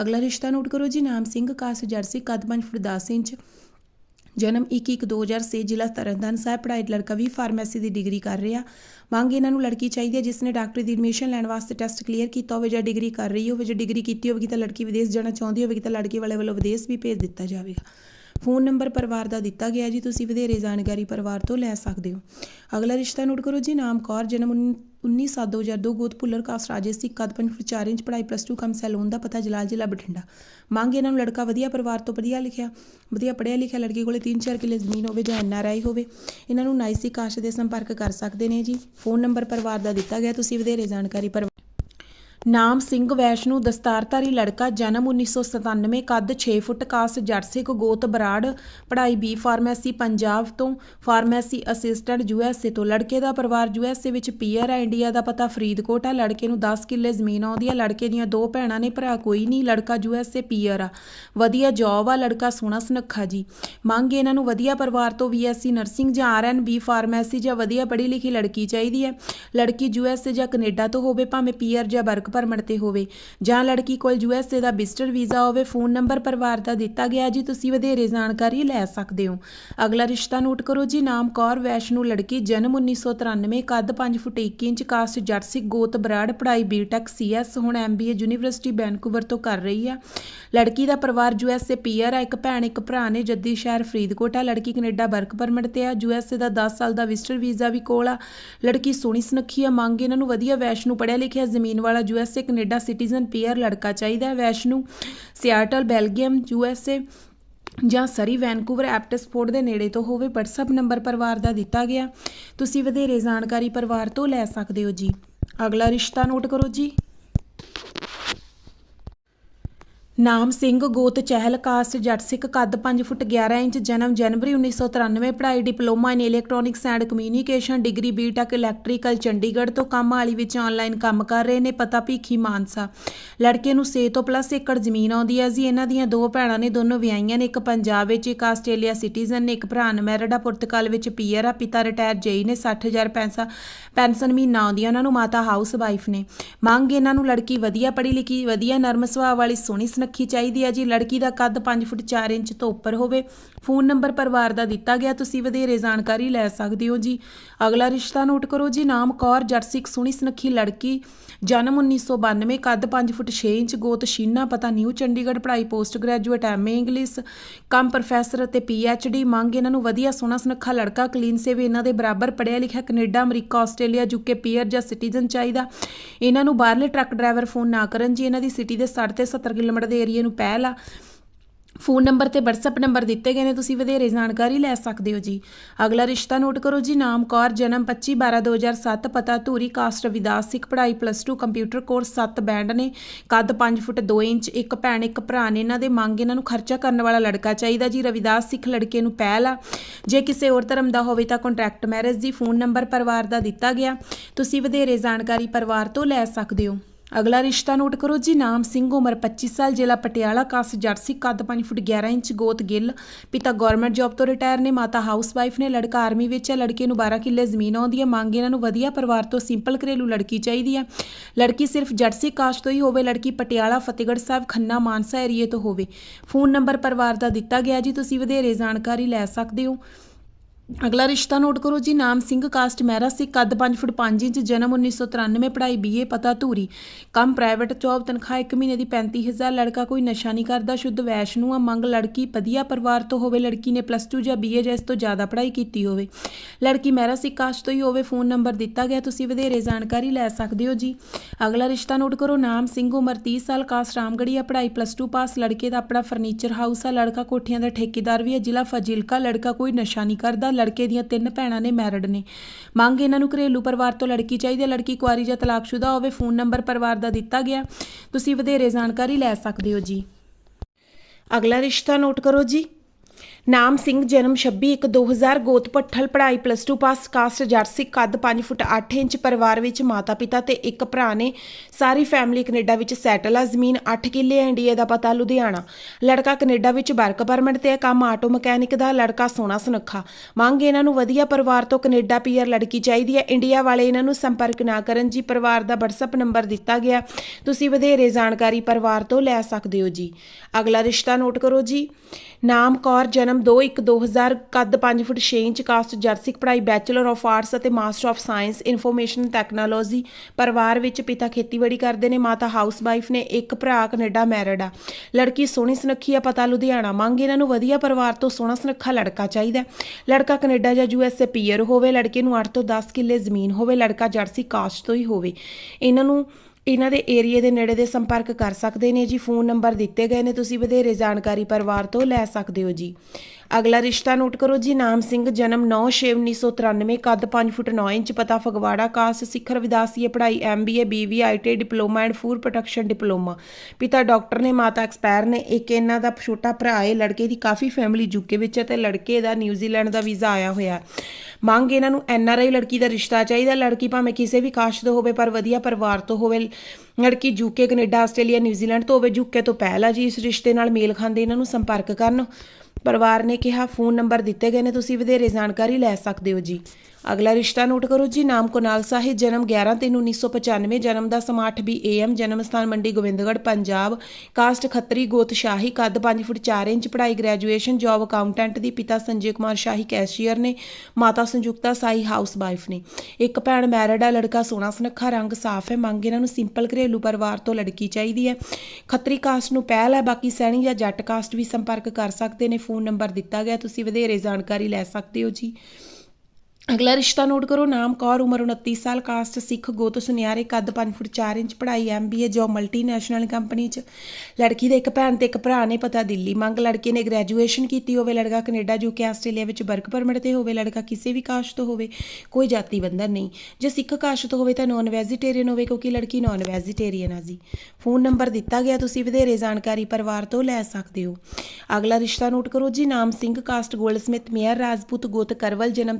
ਅਗਲਾ ਰਿਸ਼ਤਾ ਨੋਟ ਕਰੋ ਜੀ, ਨਾਮ ਸਿੰਘ, ਕਾਸ, ਜਰਸੀ ਕੱਦ 5 ਫੁੱਟ 10 ਇੰਚ ਜਨਮ 21/2006 ਜ਼ਿਲ੍ਹਾ ਤਰਨਤਾਰਨ ਸਾਹਿਬ, ਪੜ੍ਹਾਈ ਲੜਕਾ ਵੀ ਫਾਰਮੇਸੀ ਦੀ ਡਿਗਰੀ ਕਰ ਰਿਹਾ। ਮੰਗ ਇਹਨਾਂ ਨੂੰ ਲੜਕੀ ਚਾਹੀਦੀ ਹੈ ਜਿਸ ਨੇ ਡਾਕਟਰੀ ਦੀ ਐਡਮਿਸ਼ਨ ਲੈਣ ਵਾਸਤੇ ਟੈਸਟ ਕਲੀਅਰ ਕੀਤਾ ਹੋਵੇ ਜਾਂ ਡਿਗਰੀ ਕਰ ਰਹੀ ਹੋਵੇ, ਜੇ ਡਿਗਰੀ ਕੀਤੀ ਹੋਵੇਗੀ ਤਾਂ ਲੜਕੀ ਵਿਦੇਸ਼ ਜਾਣਾ ਚਾਹੁੰਦੀ ਹੋਵੇਗੀ ਤਾਂ ਲੜਕੀ ਵਾਲੇ ਵੱਲੋਂ ਵਿਦੇਸ਼ ਵੀ ਭੇਜ ਦਿੱਤਾ ਜਾਵੇਗਾ। ਫੋਨ ਨੰਬਰ ਪਰਿਵਾਰ ਦਾ ਦਿੱਤਾ ਗਿਆ ਜੀ, ਤੁਸੀਂ ਵਧੇਰੇ ਜਾਣਕਾਰੀ ਪਰਿਵਾਰ ਤੋਂ ਲੈ ਸਕਦੇ ਹੋ। ਅਗਲਾ ਰਿਸ਼ਤਾ ਨੋਟ ਕਰੋ ਜੀ, ਨਾਮ ਕੌਰ, ਜਨਮ 19 ਸੱਤ ਦੋ ਹਜ਼ਾਰ ਦੋ ਗੋਤ ਭੁੱਲਰ ਕਾਸਟ ਰਾਜਸਥਾਨ ਕੱਦ ਪੰਜ ਫੁੱਟ ਚਾਰ ਇੰਚ ਪੜ੍ਹਾਈ ਪਲੱਸ 2 ਕਮ, ਸੈਲੂਨ ਦਾ ਪਤਾ, ਜਲਾਲ ਜ਼ਿਲ੍ਹਾ ਬਠਿੰਡਾ। ਮੰਗ ਇਹਨਾਂ ਨੂੰ ਲੜਕਾ ਵਧੀਆ ਪਰਿਵਾਰ ਤੋਂ ਵਧੀਆ ਲਿਖਿਆ, ਵਧੀਆ ਪੜ੍ਹਿਆ ਲਿਖਿਆ, ਲੜਕੇ ਕੋਲੇ 3-4 ਕਿੱਲੇ ਜ਼ਮੀਨ ਹੋਵੇ ਜਾਂ ਐਨ ਆਰ ਆਈ ਹੋਵੇ, ਇਹਨਾਂ ਨੂੰ ਨਾਈਸੀ ਕਾਸਟ ਦੇ ਸੰਪਰਕ ਕਰ ਸਕਦੇ ਨੇ ਜੀ। ਫੋਨ ਨੰਬਰ ਪਰਿਵਾਰ ਦਾ ਦਿੱਤਾ ਗਿਆ, ਤੁਸੀਂ ਵਧੇਰੇ ਜਾਣਕਾਰੀ ਪਰਿਵਾਰ ਨਾਮ ਸਿੰਘ ਵੈਸ਼ਨੂ ਦਸਤਾਰਧਾਰੀ ਲੜਕਾ ਜਨਮ 1997 ਕੱਦ 6 ਫੁੱਟ, ਕਾਸ ਜੱਟ ਗੋਤ ਬਰਾੜ, ਪੜ੍ਹਾਈ ਬੀ ਫਾਰਮੇਸੀ ਪੰਜਾਬ ਤੋਂ ਫਾਰਮੇਸੀ ਅਸਿਸਟੈਂਟ ਯੂਐਸਏ ਤੋਂ। ਲੜਕੇ ਦਾ ਪਰਿਵਾਰ ਯੂਐਸਏ ਵਿੱਚ ਪੀਆਰ ਹੈ। ਇੰਡੀਆ ਦਾ ਪਤਾ ਫਰੀਦਕੋਟ ਹੈ। ਲੜਕੇ ਨੂੰ 10 ਕਿੱਲੇ ਜ਼ਮੀਨ ਆਉਂਦੀ ਹੈ। ਲੜਕੇ ਦੀਆਂ ਦੋ ਭੈਣਾਂ ਨੇ, ਭਰਾ ਕੋਈ ਨਹੀਂ, ਲੜਕਾ ਯੂਐਸਏ ਪੀਆਰ ਆ। ਵਧੀਆ ਜੌਬ ਆ, ਲੜਕਾ ਸੋਹਣਾ ਸੁਨੱਖਾ ਜੀ। ਮੰਗ ਇਹਨਾਂ ਨੂੰ ਵਧੀਆ ਪਰਿਵਾਰ ਤੋਂ ਬੀਐਸਸੀ ਨਰਸਿੰਗ ਜਾਂ ਆਰਐਨਬੀ ਫਾਰਮੇਸੀ ਜਾਂ ਵਧੀਆ ਪੜ੍ਹੀ ਲਿਖੀ ਲੜਕੀ ਚਾਹੀਦੀ ਹੈ। ਲੜਕੀ ਯੂਐਸਏ ਜਾਂ ਕੈਨੇਡਾ ਤੋਂ ਹੋਵੇ, ਭਾਵੇਂ ਪੀਆਰ ਜਾਂ ਵਰਕ ਪਰਮਿਟ ਤੇ ਹੋਵੇ। ਜਾਂ ਲੜਕੀ ਕੋਲ ਯੂਐਸਏ ਦਾ ਵਿਜ਼ਟਰ ਵੀਜ਼ਾ ਹੋਵੇ, ਫੋਨ ਨੰਬਰ ਪਰਿਵਾਰ ਦਾ ਦਿੱਤਾ ਗਿਆ ਜੀ, ਤੁਸੀਂ ਵਧੇਰੇ ਜਾਣਕਾਰੀ ਲੈ ਸਕਦੇ ਹੋ। ਅਗਲਾ ਰਿਸ਼ਤਾ ਨੋਟ ਕਰੋ ਜੀ, ਨਾਮ ਕੌਰ, ਵੈਸ਼ਨੂ ਲੜਕੀ, ਜਨਮ 1993 ਕੱਦ 5 ਫੁੱਟ 1 ਇੰਚ, ਕਾਸਟ ਜੱਟ ਸਿੱਖ ਗੋਤ ਬਰਾੜ, ਪੜ੍ਹਾਈ ਬੀਟੈਕ ਸੀਐਸ ਹੁਣ ਐਮਬੀਏ ਯੂਨੀਵਰਸਿਟੀ ਵੈਨਕੂਵਰ ਤੋਂ ਕਰ ਰਹੀ ਆ। ਲੜਕੀ ਦਾ ਪਰਿਵਾਰ ਯੂਐਸਏ ਪੀਆਰ ਆ, ਇੱਕ ਭੈਣ, ਇੱਕ ਭਰਾ ਨੇ ਜੱਦੀ ਸ਼ਹਿਰ ਫਰੀਦਕੋਟ ਆ। ਲੜਕੀ ਕੈਨੇਡਾ ਵਰਕ ਪਰਮਿਟ ਤੇ ਆ ਯੂਐਸਏ ਦਾ 10 ਸਾਲ ਦਾ ਵਿਜ਼ਟਰ ਵੀਜ਼ਾ ਵੀ ਕੋਲ ਆ। ਲੜਕੀ ਸੋਹਣੀ ਸੁਨੱਖੀ ਆ, ਮੰਗ ਇਹਨਾਂ ਨੂੰ ਵਧੀਆ ਵੈਸ਼ਨੂ ਪੜ੍ਹਿਆ ਲਿਖਿਆ, ਜ਼ਮੀਨ ਵਾਲਾ ਯੂਐਸਏ, ਕੈਨੇਡਾ ਸਿਟੀਜ਼ਨ ਪੀਆਰ ਲੜਕਾ ਚਾਹੀਦਾ ਹੈ ਵੈਸ਼ਨੂ, ਸਿਆਟਲ ਬੈਲਜੀਅਮ ਯੂਐਸਏ ਜਾਂ ਸਰੀ, ਵੈਨਕੂਵਰ ਐਪਟਸਫੋਰਡ ਦੇ ਨੇੜੇ ਤੋਂ ਹੋਵੇ, WhatsApp ਨੰਬਰ ਪਰਿਵਾਰ ਦਾ ਦਿੱਤਾ ਗਿਆ। ਤੁਸੀਂ ਵਧੇਰੇ ਜਾਣਕਾਰੀ ਪਰਿਵਾਰ ਤੋਂ ਲੈ ਸਕਦੇ ਹੋ ਜੀ। ਅਗਲਾ ਰਿਸ਼ਤਾ ਨੋਟ ਕਰੋ ਜੀ। ਨਾਮ ਸਿੰਘ, ਗੋਤ, ਚਹਿਲ, ਕਾਸਟ, ਜੱਟ ਸਿੱਖ, ਕੱਦ 5 ਫੁੱਟ 11 ਇੰਚ, ਜਨਮ ਜਨਵਰੀ 1993 ਪੜ੍ਹਾਈ, diploma in electronics and communication degree BTech electrical Chandigarh ਤੋਂ ਕੰਮ ਵਾਲੀ ਵਿੱਚ ਆਨਲਾਈਨ ਕੰਮ ਕਰ ਰਹੇ ਨੇ, ਪਤਾ ਭੀਖੀ ਮਾਨਸਾ। ਲੜਕੇ ਨੂੰ 6 ਤੋਂ ਪਲੱਸ ਏਕੜ ਜ਼ਮੀਨ ਆਉਂਦੀ ਹੈ ਜੀ। ਇਹਨਾਂ ਦੀਆਂ ਦੋ ਭੈਣਾਂ ਨੇ, ਦੋਨੋਂ ਵਿਆਹੀਆਂ ਨੇ, ਇੱਕ ਪੰਜਾਬ ਵਿੱਚ, ਇੱਕ ਆਸਟ੍ਰੇਲੀਆ ਸਿਟੀਜ਼ਨ ਨੇ, ਇੱਕ ਭਰਾ ਅਨਮੈਰਿਡ ਆ ਪੁਰਤਗਾਲ ਵਿੱਚ ਪੀਆਰ ਆ, ਪਿਤਾ ਰਿਟਾਇਰ ਜੇਈ ਨੇ 60000 ਪੈਸਾ ਪੈਨਸ਼ਨ ਮਹੀਨਾ ਆਉਂਦੀ ਆ ਉਹਨਾਂ ਨੂੰ ਮਾਤਾ ਹਾਊਸ ਵਾਈਫ ਨੇ। ਮੰਗ, ਇਹਨਾਂ ਨੂੰ ਲੜਕੀ ਵਧੀਆ ਪੜ੍ਹੀ ਲਿਖੀ ਵਧੀਆ ਨਰਮ ਸੁਭਾਅ ਵਾਲੀ, ਸੋਹਣੀ ਸੁਨੱਖੀ ਚਾਹੀਦੀ ਹੈ ਜੀ। ਲੜਕੀ ਦਾ ਕੱਦ 5 ਫੁੱਟ 4 ਇੰਚ ਤੋਂ ਉੱਪਰ ਹੋਵੇ। ਫੋਨ ਨੰਬਰ ਪਰਿਵਾਰ ਦਾ ਦਿੱਤਾ ਗਿਆ। ਤੁਸੀਂ ਵਧੇਰੇ ਜਾਣਕਾਰੀ ਲੈ ਸਕਦੇ ਹੋ ਜੀ। ਅਗਲਾ ਰਿਸ਼ਤਾ ਨੋਟ ਕਰੋ ਜੀ। ਨਾਮ ਕੌਰ, ਜੱਟ ਸਿੱਖ ਸੋਹਣੀ ਸੁਨੱਖੀ ਲੜਕੀ। ਜਨਮ 1992 ਕੱਦ 5 ਫੁੱਟ 6 ਇੰਚ, ਗੋਤ ਸ਼ੀਨਾ, ਪਤਾ ਨਿਊ ਚੰਡੀਗੜ੍ਹ, ਪੜ੍ਹਾਈ post graduate MA English, cum professor ਅਤੇ ਡੀ। ਮੰਗ ਇਹਨਾਂ ਨੂੰ ਵਧੀਆ ਸੋਹਣਾ ਸੁਨੱਖਾ ਲੜਕਾ, ਕਲੀਨ ਸੇਵ ਇਹਨਾਂ ਦੇ ਬਰਾਬਰ ਪੜ੍ਹਿਆ ਲਿਖਿਆ Canada, America, Australia UK PR ਜਾਂ ਸਿਟੀਜ਼ਨ ਚਾਹੀਦਾ। ਇਹਨਾਂ ਨੂੰ ਬਾਹਰਲੇ ਟਰੱਕ ਡਰਾਈਵਰ ਫੋਨ ਨਾ ਕਰਨ ਜੀ। ਇਹਨਾਂ ਦੀ ਸਿਟੀ ਦੇ 60 ਤੇ 70 ਕਿਲੋਮੀਟਰ ਦੇ ਏਰੀਏ ਨੂੰ ਪਹਿਲ ਆ। ਫੋਨ ਨੰਬਰ ਤੇ WhatsApp ਨੰਬਰ ਦਿੱਤੇ ਗਏ ਨੇ, ਤੁਸੀਂ ਵਧੇਰੇ ਜਾਣਕਾਰੀ ਲੈ ਸਕਦੇ ਹੋ ਜੀ। ਅਗਲਾ ਰਿਸ਼ਤਾ ਨੋਟ ਕਰੋ ਜੀ, ਨਾਮ, ਕੌਰ, ਜਨਮ 25 12 2007 ਪਤਾ, ਧੂਰੀ, ਕਾਸਟ ਵਿਦਾਸ ਸਿੱਖ ਪੜ੍ਹਾਈ ਪਲੱਸ 2 ਕੰਪਿਊਟਰ ਕੋਰਸ 7 ਬੈਂਡ ਨੇ। ਕੱਦ 5 ਫੁੱਟ 2 ਇੰਚ, ਇੱਕ ਭੈਣ, ਇੱਕ ਭਰਾ ਨੇ। ਇਹਨਾਂ ਦੇ ਮੰਗ ਇਹਨਾਂ ਨੂੰ ਖਰਚਾ ਕਰਨ ਵਾਲਾ ਲੜਕਾ ਚਾਹੀਦਾ ਜੀ। ਰਵਿਦਾਸ ਸਿੱਖ ਲੜਕੇ ਨੂੰ ਪਹਿਲ ਆ। ਜੇ ਕਿਸੇ ਹੋਰ ਧਰਮ ਦਾ ਹੋਵੇ ਤਾਂ ਕੰਟਰੈਕਟ ਮੈਰਿਜ ਦੀ ਫੋਨ ਨੰਬਰ ਪਰਿਵਾਰ ਦਾ ਦਿੱਤਾ ਗਿਆ। ਤੁਸੀਂ ਵਧੇਰੇ ਜਾਣਕਾਰੀ ਪਰਿਵਾਰ ਤੋਂ ਲੈ ਸਕਦੇ ਹੋ। ਅਗਲਾ ਰਿਸ਼ਤਾ ਨੋਟ ਕਰੋ ਜੀ, ਨਾਮ ਸਿੰਘ, ਉਮਰ 25 ਸਾਲ, ਜ਼ਿਲ੍ਹਾ ਪਟਿਆਲਾ, ਕਾਸ਼ ਜੱਟ ਸਿੱਖ ਕੱਦ 5 ਫੁੱਟ 11 ਇੰਚ, ਗੋਤ ਗਿੱਲ। ਪਿਤਾ ਗਵਰਨਮੈਂਟ ਜੌਬ ਤੋਂ ਰਿਟਾਇਰ ਨੇ, ਮਾਤਾ ਹਾਊਸ ਵਾਈਫ ਨੇ, ਲੜਕਾ ਆਰਮੀ ਵਿੱਚ ਹੈ, ਲੜਕੇ ਨੂੰ 12 ਕਿੱਲੇ ਜ਼ਮੀਨ ਆਉਂਦੀ ਹੈ। ਮੰਗ ਇਹਨਾਂ ਨੂੰ ਵਧੀਆ ਪਰਿਵਾਰ ਤੋਂ ਸਿੰਪਲ ਘਰੇਲੂ ਲੜਕੀ ਚਾਹੀਦੀ ਹੈ। ਲੜਕੀ ਸਿਰਫ ਜੱਟ ਸਿੱਖ ਕਾਸਟ ਤੋਂ ਹੀ ਹੋਵੇ, ਲੜਕੀ ਪਟਿਆਲਾ, ਫਤਿਹਗੜ੍ਹ ਸਾਹਿਬ, ਖੰਨਾ, ਮਾਨਸਾ ਏਰੀਏ ਤੋਂ ਹੋਵੇ। ਫੋਨ ਨੰਬਰ ਪਰਿਵਾਰ ਦਾ ਦਿੱਤਾ ਗਿਆ ਜੀ, ਤੁਸੀਂ ਵਧੇਰੇ ਜਾਣਕਾਰੀ ਲੈ ਸਕਦੇ ਹੋ। ਅਗਲਾ ਰਿਸ਼ਤਾ ਨੋਟ ਕਰੋ ਜੀ, ਨਾਮ ਸਿੰਘ, ਕਾਸਟ ਮਹਿਰਾ ਸਿੱਖ ਕੱਦ 5 ਫੁੱਟ 5 ਇੰਚ, ਜਨਮ 1993 ਪੜ੍ਹਾਈ ਬੀਏ ਪਤਾ ਧੂਰੀ। ਕੰਮ ਪ੍ਰਾਈਵੇਟ ਜੌਬ ਤਨਖਾਹ 1 ਮਹੀਨੇ ਦੀ 35000 ਲੜਕਾ ਕੋਈ ਨਸ਼ਾ ਨਹੀਂ ਕਰਦਾ, ਸ਼ੁੱਧ ਵੈਸ਼ਨੂ ਆ ਮੰਗ ਲੜਕੀ, ਵਧੀਆ ਪਰਿਵਾਰ ਤੋਂ ਹੋਵੇ, ਲੜਕੀ ਨੇ ਪਲੱਸ 2 ਜਾਂ ਬੀਏ ਜਾਂ ਇਸ ਤੋਂ ਜ਼ਿਆਦਾ ਪੜ੍ਹਾਈ ਕੀਤੀ ਹੋਵੇ। ਲੜਕੀ ਮਹਿਰਾ ਸਿੱਖ ਕਾਸਟ ਤੋਂ ਹੀ ਹੋਵੇ ਫੋਨ ਨੰਬਰ ਦਿੱਤਾ ਗਿਆ, ਤੁਸੀਂ ਵਧੇਰੇ ਜਾਣਕਾਰੀ ਲੈ ਸਕਦੇ ਹੋ ਜੀ। ਅਗਲਾ ਰਿਸ਼ਤਾ ਨੋਟ ਕਰੋ, ਨਾਮ ਸਿੰਘ, ਉਮਰ 30 ਸਾਲ, ਕਾਸਟ ਰਾਮਗੜੀਆ ਪੜ੍ਹਾਈ ਪਲੱਸ 2 ਪਾਸ ਲੜਕੇ ਦਾ ਆਪਣਾ ਫਰਨੀਚਰ ਹਾਊਸ ਆ, ਲੜਕਾ ਕੋਠੀਆਂ ਦਾ ਠੇਕੇਦਾਰ ਵੀ ਹੈ ਜ਼ਿਲ੍ਹਾ ਫਾਜ਼ਿਲਕਾ, ਲੜਕਾ ਕੋਈ ਨਸ਼ਾ ਨਹੀਂ ਕਰਦਾ ਲੜਕੇ ਦੀਆਂ ਤਿੰਨ ਭੈਣਾਂ ਨੇ ਮੈਰਿਡ ਨੇ। ਮੰਗ ਇਹਨਾਂ ਨੂੰ ਘਰੇਲੂ ਪਰਿਵਾਰ ਤੋਂ ਲੜਕੀ ਚਾਹੀਦੀ ਹੈ। ਲੜਕੀ ਕੁਆਰੀ ਜਾਂ ਤਲਾਕਸ਼ੁਦਾ ਹੋਵੇ ਫੋਨ ਨੰਬਰ ਪਰਿਵਾਰ ਦਾ ਦਿੱਤਾ ਗਿਆ। ਤੁਸੀਂ ਵਧੇਰੇ ਜਾਣਕਾਰੀ ਲੈ ਸਕਦੇ ਹੋ ਜੀ। ਅਗਲਾ ਰਿਸ਼ਤਾ ਨੋਟ ਕਰੋ ਜੀ। ਨਾਮ ਸਿੰਘ ਜਨਮ 26 1 2000 ਗੋਤ ਭੱਠਲ ਪੜ੍ਹਾਈ ਪਲੱਸ 2 ਪਾਸ ਕਾਸਟ ਜੱਟ ਕੱਦ 5 ਫੁੱਟ 8 ਇੰਚ ਪਰਿਵਾਰ ਵਿੱਚ ਮਾਤਾ ਪਿਤਾ ਤੇ ਇੱਕ ਭਰਾ ਨੇ। ਸਾਰੀ ਫੈਮਿਲੀ ਕੈਨੇਡਾ ਵਿੱਚ ਸੈਟਲ ਆ ਜ਼ਮੀਨ 8 ਕਿੱਲੇ ਆ, ਇੰਡੀਆ ਦਾ ਪਤਾ ਲੁਧਿਆਣਾ। ਲੜਕਾ ਕੈਨੇਡਾ ਵਿੱਚ ਵਰਕ ਪਰਮਿਟ ਤੇ ਕੰਮ ਆਟੋ ਮਕੈਨਿਕ ਦਾ ਲੜਕਾ ਸੋਹਣਾ ਸੁਨੱਖਾ। ਮੰਗ ਇਹਨਾਂ ਨੂੰ ਵਧੀਆ ਪਰਿਵਾਰ ਤੋਂ ਕੈਨੇਡਾ ਪੀਆਰ ਲੜਕੀ ਚਾਹੀਦੀ ਹੈ। ਇੰਡੀਆ ਵਾਲੇ ਇਹਨਾਂ ਨੂੰ ਸੰਪਰਕ ਨਾ ਕਰਨ ਜੀ ਪਰਿਵਾਰ ਦਾ WhatsApp ਨੰਬਰ ਦਿੱਤਾ ਗਿਆ। ਤੁਸੀਂ ਵਧੇਰੇ ਜਾਣਕਾਰੀ ਪਰਿਵਾਰ ਤੋਂ ਲੈ ਸਕਦੇ ਹੋ ਜੀ। ਅਗਲਾ ਰਿਸ਼ਤਾ ਨੋਟ ਕਰੋ ਜੀ। ਨਾਮ ਕੌਰ ਜਨਮ ਜਨਮ 2/1/2000 ਕੱਦ 5 ਫੁੱਟ 6 ਇੰਚ ਕਾਸਟ ਜਰਸਿਕ ਪੜ੍ਹਾਈ ਬੈਚਲਰ ਆਫ ਆਰਟਸ ਅਤੇ master of science information technology ਪਰਿਵਾਰ ਵਿੱਚ ਪਿਤਾ ਖੇਤੀਬਾੜੀ ਕਰਦੇ ਨੇ, ਮਾਤਾ ਹਾਊਸ ਵਾਈਫ ਨੇ, ਇੱਕ ਭਰਾ ਕੈਨੇਡਾ ਮੈਰਿਡ ਆ। ਲੜਕੀ ਸੋਹਣੀ ਸੁਨੱਖੀ ਆ, ਪਤਾ ਲੁਧਿਆਣਾ ਮੰਗ ਇਹਨਾਂ ਨੂੰ ਵਧੀਆ ਪਰਿਵਾਰ ਤੋਂ ਸੋਹਣਾ ਸੁਨੱਖਾ ਲੜਕਾ ਚਾਹੀਦਾ ਲੜਕਾ ਕੈਨੇਡਾ ਜਾਂ ਯੂਐਸਏ ਪੀਅਰ ਹੋਵੇ, ਲੜਕੇ ਨੂੰ 8 ਤੋਂ 10 ਕਿੱਲੇ ਜ਼ਮੀਨ ਹੋਵੇ, ਲੜਕਾ ਜਰਸੀ ਕਾਸਟ ਤੋਂ ਹੀ ਹੋਵੇ। ਇਹਨਾਂ ਨੂੰ ਇਹਨਾਂ ਦੇ ਏਰੀਏ ਦੇ ਨੇੜੇ ਦੇ ਸੰਪਰਕ ਕਰ ਸਕਦੇ ਨੇ ਜੀ? ਫੋਨ ਨੰਬਰ ਦਿੱਤੇ ਗਏ ਨੇ, ਤੁਸੀਂ ਵਧੇਰੇ ਜਾਣਕਾਰੀ ਪਰਿਵਾਰ ਤੋਂ ਲੈ ਸਕਦੇ ਹੋ ਜੀ। ਅਗਲਾ ਰਿਸ਼ਤਾ ਨੋਟ ਕਰੋ ਜੀ, ਨਾਮ ਸਿੰਘ, ਜਨਮ 9/6/1993 ਕੱਦ 5 ਫੁੱਟ 9 ਇੰਚ, ਪਤਾ ਫਗਵਾੜਾ, ਕਾਸ, ਸਿਖਰ ਵਿਦਾਸੀਏ ਪੜ੍ਹਾਈ, ਐਮਬੀਏ ਬੀਵੀ IT diploma and food protection diploma. ਪਿਤਾ ਡਾਕਟਰ ਨੇ, ਮਾਤਾ ਐਕਸਪਾਇਰ ਨੇ, ਇੱਕ ਇਹਨਾਂ ਦਾ ਛੋਟਾ ਭਰਾ ਹੈ, ਲੜਕੇ ਦੀ ਕਾਫੀ ਫੈਮਿਲੀ ਯੂਕੇ ਵਿੱਚ ਹੈ ਤੇ ਲੜਕੇ ਦਾ ਨਿਊਜ਼ੀਲੈਂਡ ਦਾ ਵੀਜ਼ਾ ਆਇਆ ਹੋਇਆ ਮੰਗ ਇਹਨਾਂ ਨੂੰ ਐਨਆਰਆਈ ਲੜਕੀ ਦਾ ਰਿਸ਼ਤਾ ਚਾਹੀਦਾ, ਲੜਕੀ ਭਾਵੇਂ ਕਿਸੇ ਵੀ ਕਾਸ਼ਟ ਤੋਂ ਹੋਵੇ, ਪਰ ਵਧੀਆ ਪਰਿਵਾਰ ਤੋਂ ਹੋਵੇ, ਲੜਕੀ ਯੂਕੇ, ਕੈਨੇਡਾ, ਆਸਟ੍ਰੇਲੀਆ, ਨਿਊਜ਼ੀਲੈਂਡ ਤੋਂ ਹੋਵੇ, ਯੂਕੇ ਤੋਂ ਪਹਿਲਾਂ ਜੀ ਇਸ ਰਿਸ਼ਤੇ ਨਾਲ ਮੇਲ ਖਾਂਦੇ ਇਹਨਾਂ ਨੂੰ ਸੰਪਰਕ ਕਰਨ। ਪਰਿਵਾਰ ਨੇ ਕਿਹਾ, ਫੋਨ ਨੰਬਰ ਦਿੱਤੇ ਗਏ ਨੇ, ਤੁਸੀਂ ਵਧੇਰੇ ਜਾਣਕਾਰੀ ਲੈ ਸਕਦੇ ਹੋ ਜੀ। ਅਗਲਾ ਰਿਸ਼ਤਾ ਨੋਟ ਕਰੋ ਜੀ, ਨਾਮ ਕੁਨਾਲ ਸਾਹਿਬ, ਜਨਮ 11 ਤਿੰਨ 1995 ਜਨਮ ਦਾ ਸਮਾਂ 8 ਏਐਮ ਜਨਮ ਸਥਾਨ ਮੰਡੀ ਗੋਬਿੰਦਗੜ੍ਹ, ਪੰਜਾਬ, ਕਾਸਟ ਖੱਤਰੀ, ਗੋਤ ਸ਼ਾਹੀ, ਕੱਦ 5 ਫੁੱਟ 4 ਇੰਚ, ਪੜ੍ਹਾਈ ਗ੍ਰੈਜੂਏਸ਼ਨ ਜੌਬ ਅਕਾਊਂਟੈਂਟ ਦੀ ਪਿਤਾ ਸੰਜੇ ਕੁਮਾਰ ਸ਼ਾਹੀ ਕੈਸ਼ੀਅਰ ਨੇ, ਮਾਤਾ ਸੰਯੁਕਤਾ ਸਾਈ ਹਾਊਸ ਵਾਈਫ ਨੇ। ਇੱਕ ਭੈਣ ਮੈਰਿਡ ਆ, ਲੜਕਾ ਸੋਹਣਾ ਸੁਨੱਖਾ, ਰੰਗ ਸਾਫ਼ ਹੈ, ਮੰਗ ਇਹਨਾਂ ਨੂੰ ਸਿੰਪਲ ਘਰੇਲੂ ਪਰਿਵਾਰ ਤੋਂ ਲੜਕੀ ਚਾਹੀਦੀ ਹੈ। ਖੱਤਰੀ ਕਾਸਟ ਨੂੰ ਪਹਿਲ ਹੈ, ਬਾਕੀ ਸੈਣੀ ਜਾਂ ਜੱਟ ਕਾਸਟ ਵੀ ਸੰਪਰਕ ਕਰ ਸਕਦੇ ਨੇ, ਫੋਨ ਨੰਬਰ ਦਿੱਤਾ ਗਿਆ, ਤੁਸੀਂ ਵਧੇਰੇ ਜਾਣਕਾਰੀ ਲੈ ਸਕਦੇ ਹੋ ਜੀ। ਅਗਲਾ ਰਿਸ਼ਤਾ ਨੋਟ ਕਰੋ, ਨਾਮ ਕੌਰ, ਉਮਰ 29 ਸਾਲ, ਕਾਸਟ ਸਿੱਖ, ਗੋਤ ਸੁਨਿਆਰੇ, ਕੱਦ 5 ਫੁੱਟ 4 ਇੰਚ, ਪੜ੍ਹਾਈ ਐਮਬੀਏ ਜੋ ਮਲਟੀਨੈਸ਼ਨਲ ਕੰਪਨੀ 'ਚ। ਲੜਕੀ ਦੇ ਇੱਕ ਭੈਣ ਤੇ ਇੱਕ ਭਰਾ ਨੇ, ਪਤਾ ਦਿੱਲੀ ਮੰਗ। ਲੜਕੇ ਨੇ ਗ੍ਰੈਜੂਏਸ਼ਨ ਕੀਤੀ ਹੋਵੇ, ਲੜਕਾ ਕੈਨੇਡਾ, ਜੋ ਕਿ ਆਸਟ੍ਰੇਲੀਆ ਵਿੱਚ ਵਰਕ ਪਰਮਿਟ ਤੇ ਹੋਵੇ, ਲੜਕਾ ਕਿਸੇ ਵੀ ਕਾਸਟ ਤੋਂ ਹੋਵੇ, ਕੋਈ ਜਾਤੀ ਬੰਧਨ ਨਹੀਂ। ਜੇ ਸਿੱਖ ਕਾਸਟ ਤੋਂ ਹੋਵੇ ਤਾਂ ਨਾਨ ਵੈਜੀਟੇਰੀਅਨ ਹੋਵੇ, ਕਿਉਂਕਿ ਲੜਕੀ ਨਾਨ ਵੈਜੀਟੇਰੀਅਨ ਆ ਜੀ। ਫੋਨ ਨੰਬਰ ਦਿੱਤਾ ਗਿਆ, ਤੁਸੀਂ ਵਧੇਰੇ ਜਾਣਕਾਰੀ ਪਰਿਵਾਰ ਤੋਂ ਲੈ ਸਕਦੇ ਹੋ। ਅਗਲਾ ਰਿਸ਼ਤਾ ਨੋਟ ਕਰੋ ਜੀ, ਨਾਮ Singh, caste gold goldsmith, Mair, Rajput, ਗੋਤ, ਕਰਵਲ, ਜਨਮ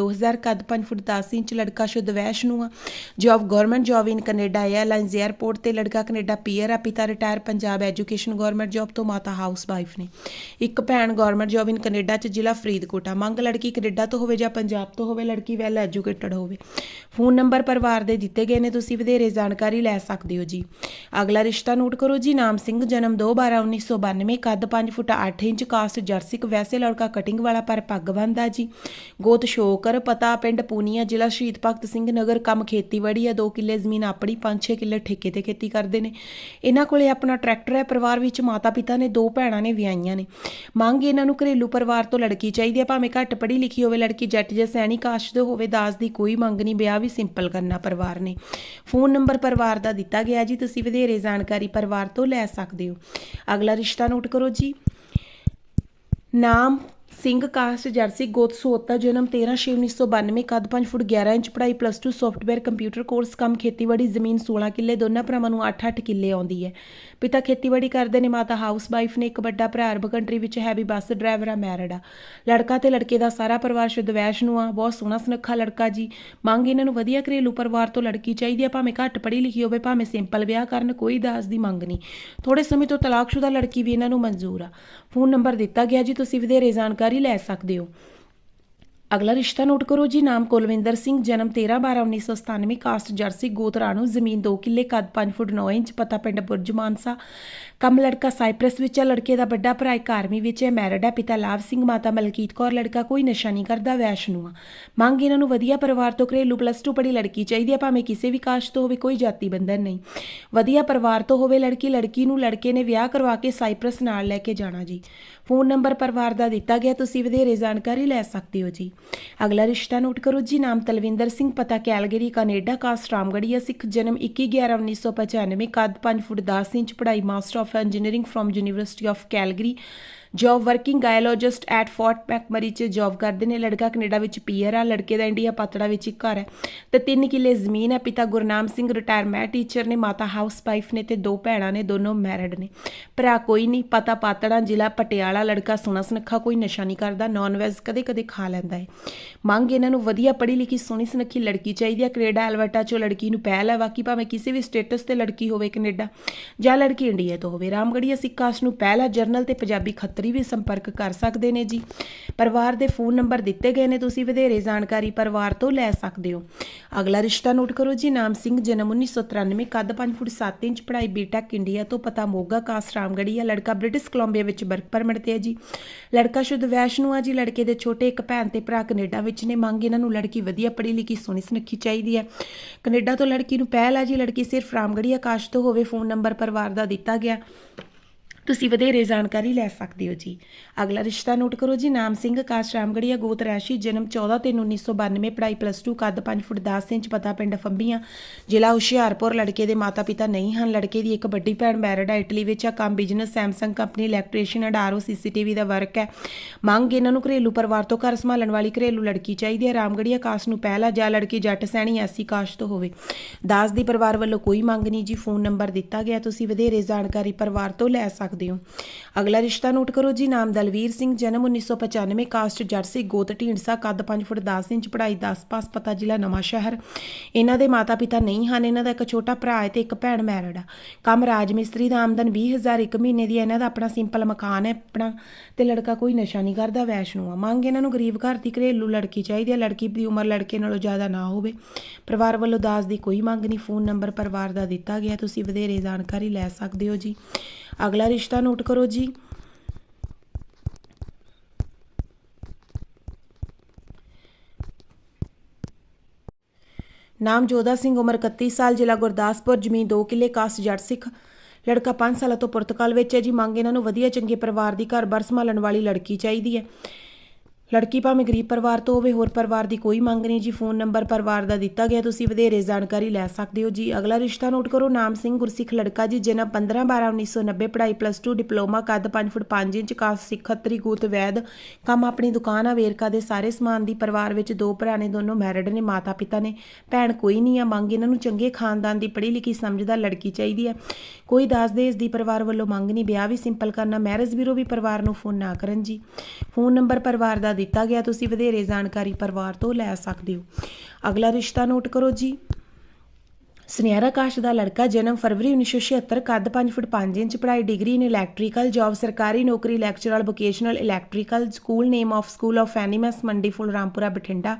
13/8/2000 ਕੱਦ 5 ਫੁੱਟ 10 ਇੰਚ ਲੜਕਾ ਸ਼ੁੱਧ ਵੈਸ ਨੂੰ ਆ। Job government job in Canada airlines airport ਤੇ ਲੜਕਾ ਕੈਨੇਡਾ ਪੀਅਰ ਆ, ਪਿਤਾ retire Punjab education government job ਤੋਂ ਮਾਤਾ ਹਾਊਸ ਵਾਈਫ ਨੇ। ਇੱਕ ਭੈਣ ਗਵਰਨਮੈਂਟ ਜੌਬ ਇਨ ਕੈਨੇਡਾ ਚ ਜ਼ਿਲ੍ਹਾ ਫਰੀਦਕੋਟ ਆ। ਮੰਗ ਲੜਕੀ ਕੈਨੇਡਾ ਤੋਂ ਹੋਵੇ ਜਾਂ ਪੰਜਾਬ ਤੋਂ ਹੋਵੇ, ਲੜਕੀ ਵੈਲ ਐਜੂਕੇਟਡ ਹੋਵੇ। ਫੋਨ ਨੰਬਰ ਪਰਿਵਾਰ ਦੇ ਦਿੱਤੇ ਗਏ ਨੇ, ਤੁਸੀਂ ਵਧੇਰੇ ਜਾਣਕਾਰੀ ਲੈ ਸਕਦੇ ਹੋ ਜੀ। ਅਗਲਾ ਰਿਸ਼ਤਾ ਨੋਟ ਕਰੋ ਜੀ, ਨਾਮ ਸਿੰਘ, ਜਨਮ 2/12/1992 ਕੱਦ 5 ਫੁੱਟ 8 ਇੰਚ, ਕਾਸਟ ਜਰਸਿਕ ਵੈਸੇ ਲੜਕਾ ਕਟਿੰਗ ਵਾਲਾ ਪਰ ਪੱਗ ਬੰਨਦਾ ਜੀ। ਗੋਤ ਸ਼ੋਕ ਸ਼ੋਕਰ ਪਤਾ, ਪਿੰਡ ਪੂਨੀਆ ਜ਼ਿਲ੍ਹਾ ਸ਼ਹੀਦ ਭਗਤ ਸਿੰਘ ਨਗਰ ਕੰਮ ਖੇਤੀਬਾੜੀ ਆ 2 ਕਿੱਲੇ ਜ਼ਮੀਨ ਆਪਣੀ 5-6 ਕਿੱਲੇ ਠੇਕੇ ਤੇ ਖੇਤੀ ਕਰਦੇ ਨੇ। ਇਹਨਾਂ ਕੋਲੇ ਆਪਣਾ ਟਰੈਕਟਰ ਹੈ, ਪਰਿਵਾਰ ਵਿੱਚ ਮਾਤਾ ਪਿਤਾ ਨੇ, ਦੋ ਭੈਣਾਂ ਨੇ, ਵਿਆਹੀਆਂ ਨੇ। ਮੰਗ ਇਹਨਾਂ ਨੂੰ ਘਰੇਲੂ ਪਰਿਵਾਰ ਤੋਂ ਲੜਕੀ ਚਾਹੀਦੀ ਹੈ। ਭਾਵੇਂ ਘੱਟ ਪੜ੍ਹੀ ਲਿਖੀ ਹੋਵੇ, ਲੜਕੀ ਜੱਟ ਜਾਂ ਸੈਣੀ ਕਾਸ਼ ਦੇ ਹੋਵੇ, ਦਾਸ ਦੀ ਕੋਈ ਮੰਗ ਨਹੀਂ, ਵਿਆਹ ਵੀ ਸਿੰਪਲ ਕਰਨਾ ਪਰਿਵਾਰ ਨੇ। ਫੋਨ ਨੰਬਰ ਪਰਿਵਾਰ ਦਾ ਦਿੱਤਾ ਗਿਆ ਜੀ, ਤੁਸੀਂ ਵਧੇਰੇ ਜਾਣਕਾਰੀ ਪਰਿਵਾਰ ਤੋਂ ਲੈ ਸਕਦੇ ਹੋ। ਅਗਲਾ ਰਿਸ਼ਤਾ ਨੋਟ ਕਰੋ ਜੀ। ਨਾਮ ਸਿੰਘ ਕਾਸਟ ਜਰਸੀ ਗੋਤਸੋਤ ਦਾ ਜਨਮ 13/6/1992 ਕੱਦ 5 ਫੁੱਟ 11 ਇੰਚ, ਪੜ੍ਹਾਈ ਪਲੱਸ 2 ਸੌਫਟਵੇਅਰ ਕੰਪਿਊਟਰ ਕੋਰਸ ਕੰਮ ਖੇਤੀਬਾੜੀ, ਜ਼ਮੀਨ 16 ਕਿੱਲੇ, ਦੋਨਾਂ ਭਰਾਵਾਂ ਨੂੰ 8-8 ਕਿੱਲੇ ਆਉਂਦੀ ਹੈ। ਪਿਤਾ ਖੇਤੀਬਾੜੀ ਕਰਦੇ ਨੇ, ਮਾਤਾ ਹਾਊਸ ਵਾਈਫ ਨੇ, ਇੱਕ ਵੱਡਾ ਭਰਾ ਅਰਬ ਕੰਟਰੀ ਵਿੱਚ ਹੈਵੀ ਬੱਸ ਡਰਾਈਵਰ ਆ ਮੈਰਿਡ ਆ। ਲੜਕਾ ਤੇ ਲੜਕੇ ਦਾ ਸਾਰਾ ਪਰਿਵਾਰ ਸ਼ੁੱਧ ਵੈਸ਼ਨੂ ਆ, ਬਹੁਤ ਸੋਹਣਾ ਸੁਨੱਖਾ ਲੜਕਾ ਜੀ। ਮੰਗ ਇਹਨਾਂ ਨੂੰ ਵਧੀਆ ਘਰੇਲੂ ਪਰਿਵਾਰ ਤੋਂ ਲੜਕੀ ਚਾਹੀਦੀ ਆ, ਭਾਵੇਂ ਘੱਟ ਪੜ੍ਹੀ ਲਿਖੀ ਹੋਵੇ, ਭਾਵੇਂ ਸਿੰਪਲ ਵਿਆਹ ਕਰਨ, ਕੋਈ ਦਾਜ ਦੀ ਮੰਗ ਨਹੀਂ। ਥੋੜੇ ਸਮੇਂ ਤੋਂ ਤਲਾਕਸ਼ੁਦਾ ਲੜਕੀ ਵੀ ਇਹਨਾਂ ਨੂੰ ਮਨਜ਼ੂਰ ਆ। ਫੋਨ ਨੰਬਰ ਦਿੱਤਾ ਗਿਆ ਜੀ, ਤੁਸੀਂ ਵਧੇਰੇ ਜਾਣ ਜਾਣਕਾਰੀ ਲੈ ਸਕਦੇ ਹੋ। ਅਗਲਾ ਰਿਸ਼ਤਾ ਨੋਟ ਕਰੋ ਜੀ, ਨਾਮ ਕੁਲਵਿੰਦਰ ਸਿੰਘ, ਜਨਮ 13/12/1997 ਕਾਸਟ ਜਰਸੀ, ਗੋਤ ਜ਼ਮੀਨ 2 ਕਿੱਲੇ, ਕੱਦ 5 ਫੁੱਟ 9 ਇੰਚ, ਪਤਾ ਪਿੰਡ ਬੁਰਜ ਮਾਨਸਾ ਕੰਮ ਲੜਕਾ ਸਾਈਪ੍ਰਸ ਵਿੱਚ ਹੈ, ਲੜਕੇ ਦਾ ਵੱਡਾ ਭਰਾ ਇੱਕ ਆਰਮੀ ਵਿੱਚ ਹੈ, ਮੈਰਿਡ ਹੈ, ਪਿਤਾ ਲਾਭ ਸਿੰਘ, ਮਾਤਾ ਮਲਕੀਤ ਕੌਰ, ਲੜਕਾ ਕੋਈ ਨਸ਼ਾ ਨਹੀਂ ਕਰਦਾ, ਵੈਸ਼ਨੂ ਆ। ਮੰਗ ਇਹਨਾਂ ਨੂੰ ਵਧੀਆ ਪਰਿਵਾਰ ਤੋਂ ਘਰੇਲੂ ਪਲੱਸ 2 ਪੜ੍ਹੀ ਲੜਕੀ ਚਾਹੀਦੀ ਹੈ, ਭਾਵੇਂ ਕਿਸੇ ਵੀ ਕਾਸਟ ਤੋਂ ਹੋਵੇ, ਕੋਈ ਜਾਤੀ ਬੰਧਨ ਨਹੀਂ। ਵਧੀਆ ਪਰਿਵਾਰ ਤੋਂ ਹੋਵੇ ਲੜਕੀ ਲੜਕੀ ਨੂੰ ਲੜਕੇ ਨੇ ਵਿਆਹ ਕਰਵਾ ਕੇ ਸਾਈਪ੍ਰਸ ਨਾਲ ਲੈ ਕੇ ਜਾਣਾ ਜੀ। ਫੋਨ ਨੰਬਰ ਪਰਿਵਾਰ ਦਾ ਦਿੱਤਾ ਗਿਆ, ਤੁਸੀਂ ਵਧੇਰੇ ਜਾਣਕਾਰੀ ਲੈ ਸਕਦੇ ਹੋ ਜੀ। ਅਗਲਾ ਰਿਸ਼ਤਾ ਨੋਟ ਕਰੋ ਜੀ, ਨਾਮ ਤਲਵਿੰਦਰ ਸਿੰਘ, ਪਤਾ Calgary, Canada, caste Ramgarhia Sikh, ਜਨਮ 21/11/1995 ਕੱਦ 5 ਫੁੱਟ 10 ਇੰਚ, ਪੜ੍ਹਾਈ master of engineering from university of Calgary job working geologist at Fort McMurray ਚ ਜੌਬ ਕਰਦੇ ਨੇ। ਲੜਕਾ ਕੈਨੇਡਾ ਵਿੱਚ ਪੀਅਰ ਆ, ਲੜਕੇ ਦਾ ਇੰਡੀਆ ਪਾਤੜਾ ਵਿੱਚ ਇੱਕ ਘਰ ਹੈ। ਤੇ 3 ਕਿੱਲੇ ਜ਼ਮੀਨ ਹੈ। ਪਿਤਾ ਗੁਰਨਾਮ ਸਿੰਘ ਰਿਟਾਇਰਮੈਂਟ ਟੀਚਰ ਨੇ, ਮਾਤਾ ਹਾਊਸ ਵਾਈਫ ਨੇ ਤੇ ਦੋ ਭੈਣਾਂ ਨੇ, ਦੋਨੋਂ ਮੈਰਿਡ ਨੇ। ਭਰਾ ਕੋਈ ਨਹੀਂ, ਪਤਾ ਪਾਤੜਾ, ਜ਼ਿਲ੍ਹਾ ਪਟਿਆਲਾ, ਲੜਕਾ ਸੋਹਣਾ ਸੁਨੱਖਾ, ਕੋਈ ਨਸ਼ਾ ਨਹੀਂ ਕਰਦਾ ਨਾਨ ਵੈਜ ਕਦੇ ਕਦੇ ਖਾ ਲੈਂਦਾ ਹੈ ਮੰਗ ਇਹਨਾਂ ਨੂੰ ਵਧੀਆ ਪੜ੍ਹੀ ਲਿਖੀ ਸੋਹਣੀ ਸੁਨੱਖੀ ਲੜਕੀ ਚਾਹੀਦੀ ਹੈ ਕੈਨੇਡਾ, ਐਲਬਰਟਾ ਚੋਂ ਲੜਕੀ ਨੂੰ ਪਹਿਲ ਹੈ ਬਾਕੀ ਭਾਵੇਂ ਕਿਸੇ ਵੀ ਸਟੇਟਸ ਤੇ ਲੜਕੀ ਹੋਵੇ ਕੈਨੇਡਾ ਜਾਂ ਲੜਕੀ ਇੰਡੀਆ ਤੋਂ ਹੋਵੇ। ਰਾਮਗੜੀਆ ਸਿੱਖ ਕਾਸਟ ਨੂੰ ਪਹਿਲ ਹੈ ਜਰਨਲ ਤੇ ਪੰਜਾਬੀ ਖੱਤਰੀ ਵੀ ਸੰਪਰਕ ਕਰ ਸਕਦੇ ਨੇ ਜੀ। ਪਰਿਵਾਰ ਦੇ ਫੋਨ ਨੰਬਰ ਦਿੱਤੇ ਗਏ ਨੇ, ਤੁਸੀਂ ਵਧੇਰੇ ਜਾਣਕਾਰੀ ਪਰਿਵਾਰ ਤੋਂ ਲੈ ਸਕਦੇ ਹੋ। ਅਗਲਾ ਰਿਸ਼ਤਾ ਨੋਟ ਕਰੋ ਜੀ, ਨਾਮ ਸਿੰਘ, ਜਨਮ 1993 ਕੱਦ 5 ਫੁੱਟ 7 ਇੰਚ, ਪੜ੍ਹਾਈ ਬੀਟੈਕ ਇੰਡੀਆ ਤੋਂ ਪਤਾ ਮੋਗਾ ਕਾਸਟ ਰਾਮਗੜੀਆ ਲੜਕਾ ਬ੍ਰਿਟਿਸ਼ ਕੋਲੰਬੀਆ ਵਿੱਚ ਵਰਕ ਪਰਮਿਟ ਤੇ ਹੈ ਜੀ। ਲੜਕਾ ਸ਼ੁੱਧ ਵੈਸ਼ਨੂ ਆ ਜੀ, ਲੜਕੇ ਦੇ ਛੋਟੇ ਇੱਕ ਭੈਣ ਤੇ ਭਰਾ ਕੈਨੇਡਾ ਵਿੱਚ ਨੇ। ਮੰਗ ਇਹਨਾਂ ਨੂੰ ਲੜਕੀ ਵਧੀਆ ਪੜ੍ਹੀ ਲਿਖੀ, ਸੋਹਣੀ ਸੁਨੱਖੀ ਚਾਹੀਦੀ ਹੈ। ਕੈਨੇਡਾ ਤੋਂ ਲੜਕੀ ਨੂੰ ਪਹਿਲ ਆ ਜੀ, ਲੜਕੀ ਸਿਰਫ ਰਾਮਗੜੀਆ ਕਾਸ਼ ਤੋਂ ਹੋਵੇ, ਫੋਨ ਨੰਬਰ ਪਰਿਵਾਰ ਦਾ ਦਿੱਤਾ ਗਿਆ। ਤੁਸੀਂ ਵਧੇਰੇ ਜਾਣਕਾਰੀ ਲੈ ਸਕਦੇ ਹੋ ਜੀ। ਅਗਲਾ ਰਿਸ਼ਤਾ ਨੋਟ ਕਰੋ ਜੀ, ਨਾਮ ਸਿੰਘ, ਕਾਸ਼ ਰਾਮਗੜੀਆ ਗੋਤ ਰਾਸ਼ੀ, ਜਨਮ 14 3 1992 ਪੜ੍ਹਾਈ ਪਲੱਸ 2 ਕੱਦ 5 ਫੁੱਟ 10 ਇੰਚ, ਪਤਾ ਪਿੰਡ ਫੰਬੀਆਂ, ਜ਼ਿਲ੍ਹਾ ਹੁਸ਼ਿਆਰਪੁਰ। ਲੜਕੇ ਦੇ ਮਾਤਾ-ਪਿਤਾ ਨਹੀਂ ਹਨ। ਲੜਕੇ ਦੀ ਇੱਕ ਵੱਡੀ ਭੈਣ ਮੈਰਿਡ ਹੈ ਇਟਲੀ ਵਿੱਚ ਆ। ਕੰਮ ਬਿਜ਼ਨਸ ਸੈਮਸੰਗ ਕੰਪਨੀ ਇਲੈਕਟ੍ਰੀਸ਼ੀਅਨ ਅਡਾਰੋ ਸੀਸੀਟੀਵੀ ਦਾ ਵਰਕ ਹੈ। ਮੰਗ ਇਹਨਾਂ ਨੂੰ ਘਰੇਲੂ ਪਰਿਵਾਰ ਤੋਂ ਘਰ ਸੰਭਾਲਣ ਵਾਲੀ ਘਰੇਲੂ ਲੜਕੀ ਚਾਹੀਦੀ ਹੈ। ਰਾਮਗੜੀਆ ਕਾਸ਼ ਨੂੰ ਪਹਿਲਾ ਜਾਂ ਲੜਕੀ ਜੱਟ ਸੈਣੀ ਐਸੀ ਕਾਸ਼ ਤੋਂ ਹੋਵੇ। ਦਾਸ ਦੀ ਪਰਿਵਾਰ ਵੱਲੋਂ ਕੋਈ ਮੰਗ ਨਹੀਂ ਜੀ। ਫੋਨ ਨੰਬਰ ਦਿੱਤਾ ਗਿਆ। ਤੁਸੀਂ ਵਧੇਰੇ ਜਾਣਕਾਰੀ ਪਰਿਵਾਰ ਤੋਂ ਲੈ ਸਕਦੇ ਹੋ ਅਗਲਾ ਰਿਸ਼ਤਾ ਨੋਟ ਕਰੋ ਜੀ, ਨਾਮ ਦਲਵੀਰ ਸਿੰਘ, ਜਨਮ 1995 ਕਾਸਟ ਜਰਸੀ, ਗੋਤ ਢੀਂਡਸਾ, ਕੱਦ 5 ਫੁੱਟ 10 ਇੰਚ, ਪੜ੍ਹਾਈ 10 ਪਾਸ, ਪਤਾ ਜ਼ਿਲ੍ਹਾ ਨਵਾਂ ਸ਼ਹਿਰ। ਇਹਨਾਂ ਦੇ ਮਾਤਾ-ਪਿਤਾ ਨਹੀਂ ਹਨ, ਇਹਨਾਂ ਦਾ ਇੱਕ ਛੋਟਾ ਭਰਾ ਹੈ ਤੇ ਇੱਕ ਭੈਣ ਮੈਰਿਡ ਆ। ਕੰਮ ਰਾਜ ਮਿਸਤਰੀ ਦਾ ਆਮਦਨ 20000 ਇੱਕ ਮਹੀਨੇ ਦੀ ਹੈ। ਇਹਨਾਂ ਦਾ ਆਪਣਾ ਸਿੰਪਲ ਮਕਾਨ ਹੈ, ਆਪਣਾ ਤੇ ਲੜਕਾ ਕੋਈ ਨਸ਼ਾ ਨਹੀਂ ਕਰਦਾ, ਵੈਸ਼ਨੂ ਆ। ਮੰਗ ਇਹਨਾਂ ਨੂੰ ਗਰੀਬ ਘਰ ਦੀ ਘਰੇਲੂ ਲੜਕੀ ਚਾਹੀਦੀ ਹੈ ਲੜਕੀ ਦੀ ਉਮਰ ਲੜਕੇ ਨਾਲੋਂ ਜ਼ਿਆਦਾ ਨਾ ਹੋਵੇ। ਪਰਿਵਾਰ ਵੱਲੋਂ ਦਾਜ ਦੀ ਕੋਈ ਮੰਗ ਨਹੀਂ। ਫੋਨ ਨੰਬਰ ਪਰਿਵਾਰ ਦਾ ਦਿੱਤਾ ਗਿਆ। ਤੁਸੀਂ ਵਧੇਰੇ ਜਾਣਕਾਰੀ ਲੈ ਸਕਦੇ ਹੋ ਜੀ। ਅਗਲਾ ਰਿਸ਼ਤਾ ਨੋਟ ਕਰੋ ਜੀ। ਨਾਮ ਜੋਦਾ ਸਿੰਘ ਉਮਰ 31 ਸਾਲ, ਜ਼ਿਲ੍ਹਾ ਗੁਰਦਾਸਪੁਰ, ਜ਼ਮੀਨ 2 ਕਿੱਲੇ ਕਾਸ ਜੱਟ ਸਿੱਖ ਲੜਕਾ 5 ਸਾਲਾਂ ਤੋਂ ਪੁਰਤਗਾਲ ਵਿੱਚ ਹੈ। ਜੀ, ਮੰਗ ਇਹਨਾਂ ਨੂੰ ਵਧੀਆ, ਚੰਗੇ ਪਰਿਵਾਰ ਦੀ ਘਰ-ਬਾਰ ਸੰਭਾਲਣ ਵਾਲੀ ਲੜਕੀ ਚਾਹੀਦੀ ਹੈ। ਲੜਕੀ ਭਾਵੇਂ ਗਰੀਬ ਪਰਿਵਾਰ ਤੋਂ ਹੋਵੇ, ਹੋਰ ਪਰਿਵਾਰ ਦੀ ਕੋਈ ਮੰਗ ਨਹੀਂ ਜੀ। ਫੋਨ ਨੰਬਰ ਪਰਿਵਾਰ ਦਾ ਦਿੱਤਾ ਗਿਆ, ਤੁਸੀਂ ਵਧੇਰੇ ਜਾਣਕਾਰੀ ਲੈ ਸਕਦੇ ਹੋ ਜੀ। ਅਗਲਾ ਰਿਸ਼ਤਾ ਨੋਟ ਕਰੋ, ਨਾਮ ਸਿੰਘ ਗੁਰਸਿੱਖ ਲੜਕਾ ਜੀ ਜਨਮ 15 12 1990 ਪੜ੍ਹਾਈ ਪਲੱਸ 2 ਡਿਪਲੋਮਾ, ਕੱਦ 5 ਫੁੱਟ 5 ਇੰਚ, ਕਾਸ ਸਿੱਖ, ਖੱਤਰੀ ਵੈਦ, ਕੰਮ ਆਪਣੀ ਦੁਕਾਨ ਆ ਵੇਰਕਾ ਦੇ ਸਾਰੇ ਸਮਾਨ ਦੀ, ਪਰਿਵਾਰ ਵਿੱਚ ਦੋ ਭਰਾ ਨੇ, ਦੋਨੋਂ ਮੈਰਿਡ ਨੇ ਮਾਤਾ ਪਿਤਾ ਨੇ। ਭੈਣ ਕੋਈ ਨਹੀਂ ਆ, ਮੰਗ ਇਹਨਾਂ ਨੂੰ ਚੰਗੇ ਖਾਨਦਾਨ ਦੀ ਪੜ੍ਹੀ ਲਿਖੀ ਸਮਝਦਾ ਲੜਕੀ ਚਾਹੀਦੀ ਹੈ ਕੋਈ ਦਾਸ ਦੇਸ ਦੀ ਪਰਿਵਾਰ ਵੱਲੋਂ ਮੰਗ ਨਹੀਂ, ਵਿਆਹ ਵੀ ਸਿੰਪਲ ਕਰਨਾ ਮੈਰਿਜ ਬਿਊਰੋ ਵੀ ਪਰਿਵਾਰ ਨੂੰ ਫੋਨ ਨਾ ਕਰਨ ਜੀ। ਫੋਨ ਨੰਬਰ ਪਰਿਵਾਰ ਦਾ ਦਿੱਤਾ ਗਿਆ, ਤੁਸੀਂ ਵਧੇਰੇ ਜਾਣਕਾਰੀ ਪਰਿਵਾਰ ਤੋਂ ਲੈ ਸਕਦੇ ਹੋ। ਅਗਲਾ ਰਿਸ਼ਤਾ ਨੋਟ ਕਰੋ ਜੀ। ਸੁਨਿਆਰਾ ਕਾਸ਼ ਦਾ ਲੜਕਾ ਜਨਮ ਫਰਵਰੀ 1976 ਕੱਦ 5 ਫੁੱਟ 5 ਇੰਚ, ਪੜ੍ਹਾਈ ਡਿਗਰੀ ਇਨ ਇਲੈਕਟ੍ਰੀਕਲ ਜੌਬ ਸਰਕਾਰੀ, ਨੌਕਰੀ lecturer vocational electrical school name of school of ਐਨੀਮਸ Mandi Phul Rampura, Bathinda.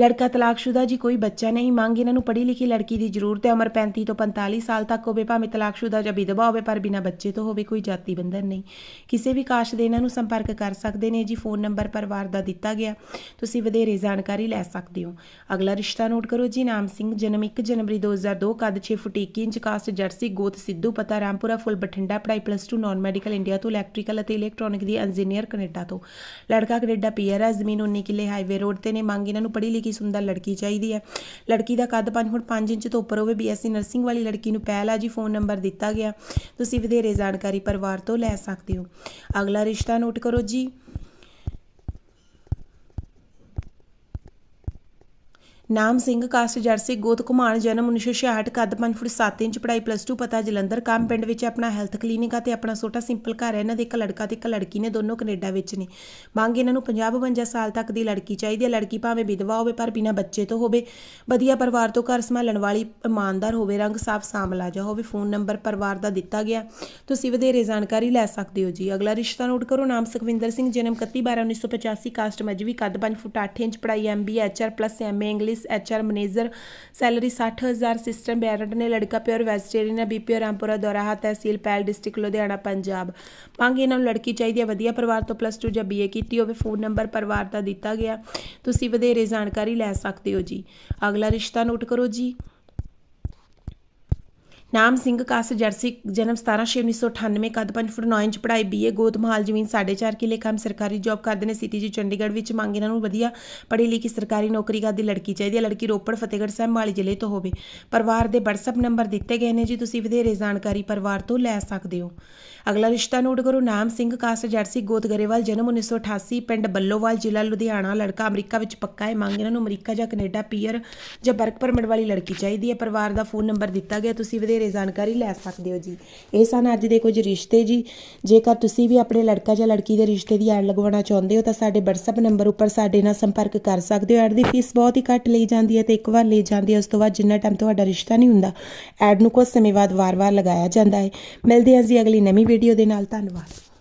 ਲੜਕਾ ਤਲਾਕਸ਼ੁਦਾ ਜੀ ਕੋਈ ਬੱਚਾ ਨਹੀਂ, ਮੰਗ ਇਹਨਾਂ ਨੂੰ ਪੜ੍ਹੀ ਲਿਖੀ ਲੜਕੀ ਦੀ ਜ਼ਰੂਰਤ ਹੈ। ਉਮਰ 35 ਤੋਂ 45 ਸਾਲ ਤੱਕ ਹੋਵੇ, ਭਾਵੇਂ ਤਲਾਕਸ਼ੁਦਾ ਜਾਂ ਵਿਧਵਾ ਹੋਵੇ, ਪਰ ਬਿਨਾਂ ਬੱਚੇ ਤੋਂ ਹੋਵੇ ਕੋਈ ਜਾਤੀ ਬੰਧਨ ਨਹੀਂ। ਕਿਸੇ ਵੀ ਕਾਸ਼ ਦੇ ਇਹਨਾਂ ਨੂੰ ਸੰਪਰਕ ਕਰ ਸਕਦੇ ਨੇ ਜੀ, ਫੋਨ ਨੰਬਰ ਪਰਿਵਾਰ ਦਾ ਦਿੱਤਾ ਗਿਆ। ਤੁਸੀਂ ਵਧੇਰੇ ਜਾਣਕਾਰੀ ਲੈ ਸਕਦੇ ਹੋ। ਅਗਲਾ ਰਿਸ਼ਤਾ ਨੋਟ ਕਰੋ ਜੀ, ਨਾਮ ਸਿੰਘ, ਜਨਮ 1 ਜਨਵਰੀ 2002 ਕੱਦ 6 ਫੁੱਟ 21 ਇੰਚ, ਕਾਸਟ ਜਰਸੀ, ਗੋਤ ਸਿੱਧੂ, ਪਤਾ ਰਾਮਪੁਰਾ, ਫੁੱਲ ਬਠਿੰਡਾ, ਪੜ੍ਹਾਈ ਪਲੱਸ 2 ਨਾਨ ਮੈਡੀਕਲ ਇੰਡੀਆ ਤੋਂ, ਇਲੈਕਟ੍ਰੀਕਲ ਅਤੇ ਇਲੈਕਟ੍ਰੋਨਿਕ ਦੀ ਇੰਜੀਨੀਅਰ ਕੈਨੇਡਾ ਤੋਂ। ਲੜਕਾ ਕੈਨੇਡਾ ਪੀਆਰ ਹੈ, ਜ਼ਮੀਨ 19 ਕਿੱਲੇ ਹਾਈਵੇ ਰੋਡ ਤੇ ਨੇ, ਮੰਗ ਇਹਨਾਂ ਨੂੰ ਪੜ੍ਹੀ ਲਿਖੀ ਸੁੰਦਰ ਲੜਕੀ ਚਾਹੀਦੀ ਹੈ। ਲੜਕੀ ਦਾ ਕੱਦ 5 ਫੁੱਟ 5 ਇੰਚ ਤੋਂ ਉੱਪਰ ਹੋਵੇ ਬੀਐਸਸੀ ਨਰਸਿੰਗ ਵਾਲੀ ਲੜਕੀ ਨੂੰ ਪਹਿਲ ਆ ਜੀ, ਫੋਨ ਨੰਬਰ ਦਿੱਤਾ ਗਿਆ। ਤੁਸੀਂ ਵਧੇਰੇ ਜਾਣਕਾਰੀ ਪਰਿਵਾਰ ਤੋਂ ਲੈ ਸਕਦੇ ਹੋ। ਅਗਲਾ ਰਿਸ਼ਤਾ ਨੋਟ ਕਰੋ ਜੀ। ਨਾਮ ਸਿੰਘ, ਕਾਸਟ ਜਰਸੀ ਗੋਤ ਕੁਮਾਰ ਜਨਮ 1966 ਕੱਦ 5 ਫੁੱਟ 7 ਇੰਚ, ਪੜ੍ਹਾਈ ਪਲੱਸ 2 ਪਤਾ ਜਲੰਧਰ, ਕੰਮ ਪਿੰਡ ਵਿੱਚ ਆਪਣਾ ਹੈਲਥ ਕਲੀਨਿਕ ਆ ਤੇ ਆਪਣਾ ਛੋਟਾ ਸਿੰਪਲ ਘਰ ਹੈ। ਇਹਨਾਂ ਦੇ ਇੱਕ ਲੜਕਾ ਤੇ ਇੱਕ ਲੜਕੀ ਨੇ, ਦੋਨੋਂ ਕੈਨੇਡਾ ਵਿੱਚ ਨੇ। ਮੰਗ ਇਹਨਾਂ ਨੂੰ 50 52 ਸਾਲ ਤੱਕ ਦੀ ਲੜਕੀ ਚਾਹੀਦੀ ਹੈ। ਲੜਕੀ ਭਾਵੇਂ ਵਿਧਵਾ ਹੋਵੇ ਪਰ ਬਿਨਾਂ ਬੱਚੇ ਤੋਂ ਹੋਵੇ, ਵਧੀਆ ਪਰਿਵਾਰ ਤੋਂ ਘਰ ਸੰਭਾਲਣ ਵਾਲੀ ਇਮਾਨਦਾਰ ਹੋਵੇ, ਰੰਗ ਸਾਫ਼ ਸਾਂਵਲਾ ਜਾ ਹੋਵੇ ਫੋਨ ਨੰਬਰ ਪਰਿਵਾਰ ਦਾ ਦਿੱਤਾ ਗਿਆ। ਤੁਸੀਂ ਵਧੇਰੇ ਜਾਣਕਾਰੀ ਲੈ ਸਕਦੇ ਹੋ ਜੀ। ਅਗਲਾ ਰਿਸ਼ਤਾ ਨੋਟ ਕਰੋ, ਨਾਮ ਸੁਖਵਿੰਦਰ ਸਿੰਘ, ਜਨਮ 31 12 1985 ਕਾਸਟ ਮਜਵੀ ਕੱਦ 5 ਫੁੱਟ 8 ਇੰਚ, ਪੜ੍ਹਾਈ MBA HR plus MA English HR manager, salary 60000 system ਬੈਰਟ ਨੇ ਲੜਕਾ ਪਿਓਰ ਵੈਜੀਟੇਰੀਅਨ ਹੈ ਬੀਪੀਓ ਰਾਮਪੁਰਾ, ਦੋਰਾਹਾ ਤਹਿਸੀਲ ਪੈਲ ਡਿਸਟ੍ਰਿਕਟ ਲੁਧਿਆਣਾ, ਪੰਜਾਬ। ਮੰਗ ਇਹਨਾਂ ਨੂੰ ਲੜਕੀ ਚਾਹੀਦੀ ਹੈ, ਵਧੀਆ ਪਰਿਵਾਰ ਤੋਂ ਪਲੱਸ 2 ਜਾਂ ਬੀਏ ਕੀਤੀ ਹੋਵੇ ਫੋਨ ਨੰਬਰ ਪਰਿਵਾਰ ਦਾ ਦਿੱਤਾ ਗਿਆ। ਤੁਸੀਂ ਵਧੇਰੇ ਜਾਣਕਾਰੀ ਲੈ ਸਕਦੇ ਹੋ ਜੀ। ਅਗਲਾ ਰਿਸ਼ਤਾ ਨੋਟ ਕਰੋ ਜੀ। ਨਾਮ ਸਿੰਘ ਕਾਸ ਜਰਸੀ, ਜਨਮ 17/6/1998 ਕੱਦ 5 ਫੁੱਟ 9 ਇੰਚ, ਪੜ੍ਹਾਈ ਬੀਏ ਗੋਦਮਹਾਲ ਜ਼ਮੀਨ 4.5 ਕਿੱਲੇ, ਕੰਮ ਸਰਕਾਰੀ ਜੌਬ ਕਰਦੇ ਨੇ ਸਿਟੀ ਜੀ ਚੰਡੀਗੜ੍ਹ ਵਿੱਚ, ਮੰਗ ਇਹਨਾਂ ਨੂੰ ਵਧੀਆ ਪੜ੍ਹੀ ਲਿਖੀ ਸਰਕਾਰੀ ਨੌਕਰੀ ਕਰਦੀ ਲੜਕੀ ਚਾਹੀਦੀ ਹੈ, ਲੜਕੀ ਰੋਪੜ, ਫਤਿਹਗੜ੍ਹ ਸਾਹਿਬ ਮਾਲੀ ਜ਼ਿਲ੍ਹੇ ਤੋਂ ਹੋਵੇ। ਪਰਿਵਾਰ ਦੇ WhatsApp ਨੰਬਰ ਦਿੱਤੇ ਗਏ ਨੇ ਜੀ, ਤੁਸੀਂ ਵਧੇਰੇ ਜਾਣਕਾਰੀ ਪਰਿਵਾਰ ਤੋਂ ਲੈ ਸਕਦੇ ਹੋ। ਅਗਲਾ ਰਿਸ਼ਤਾ ਨੋਟ ਕਰੋ, ਨਾਮ ਸਿੰਘ ਕਾਸ ਜਰਸੀ, ਗੋਤ ਗਰੇਵਾਲ, ਜਨਮ 1988 ਪਿੰਡ ਬੱਲੋਵਾਲ, ਜ਼ਿਲ੍ਹਾ ਲੁਧਿਆਣਾ, ਲੜਕਾ ਅਮਰੀਕਾ ਵਿੱਚ ਪੱਕਾ ਹੈ, ਮੰਗ ਇਹਨਾਂ ਨੂੰ ਅਮਰੀਕਾ ਜਾਂ ਕੈਨੇਡਾ, ਪੀਅਰ ਜਾਂ ਵਰਕ ਪਰਮਿਟ ਵਾਲੀ ਲੜਕੀ ਚਾਹੀਦੀ ਹੈ। ਪਰਿਵਾਰ ਦਾ ਫੋਨ ਨੰਬਰ ਦਿੱਤਾ ਗਿਆ, ਤੁਸੀਂ ਵਧੇਰੇ ਵਧੇਰੇ ਜਾਣਕਾਰੀ ਲੈ ਸਕਦੇ ਹੋ ਜੀ। ਇਹ ਸਨ ਅੱਜ ਦੇ ਕੁਝ ਰਿਸ਼ਤੇ ਜੀ। ਜੇਕਰ ਤੁਸੀਂ ਵੀ ਆਪਣੇ ਲੜਕਾ ਜਾਂ ਲੜਕੀ ਦੇ ਰਿਸ਼ਤੇ ਦੀ ਐਡ ਲਗਵਾਉਣਾ ਚਾਹੁੰਦੇ ਹੋ ਤਾਂ ਸਾਡੇ WhatsApp ਨੰਬਰ ਉੱਪਰ ਸਾਡੇ ਨਾਲ ਸੰਪਰਕ ਕਰ ਸਕਦੇ ਹੋ। ਐਡ ਦੀ ਫੀਸ ਬਹੁਤ ਹੀ ਘੱਟ ਲਈ ਜਾਂਦੀ ਹੈ ਤੇ ਇੱਕ ਵਾਰ ਲਈ ਜਾਂਦੀ ਹੈ, ਉਸ ਤੋਂ ਬਾਅਦ ਜਿੰਨਾ ਟਾਈਮ ਤੁਹਾਡਾ ਰਿਸ਼ਤਾ ਨਹੀਂ ਹੁੰਦਾ, ਐਡ ਨੂੰ ਕੁਝ ਸਮੇਂ ਬਾਅਦ ਵਾਰ-ਵਾਰ ਲਗਾਇਆ ਜਾਂਦਾ ਹੈ। ਮਿਲਦੇ ਹਾਂ ਜੀ ਅਗਲੀ ਨਵੀਂ ਵੀਡੀਓ ਦੇ ਨਾਲ। ਧੰਨਵਾਦ।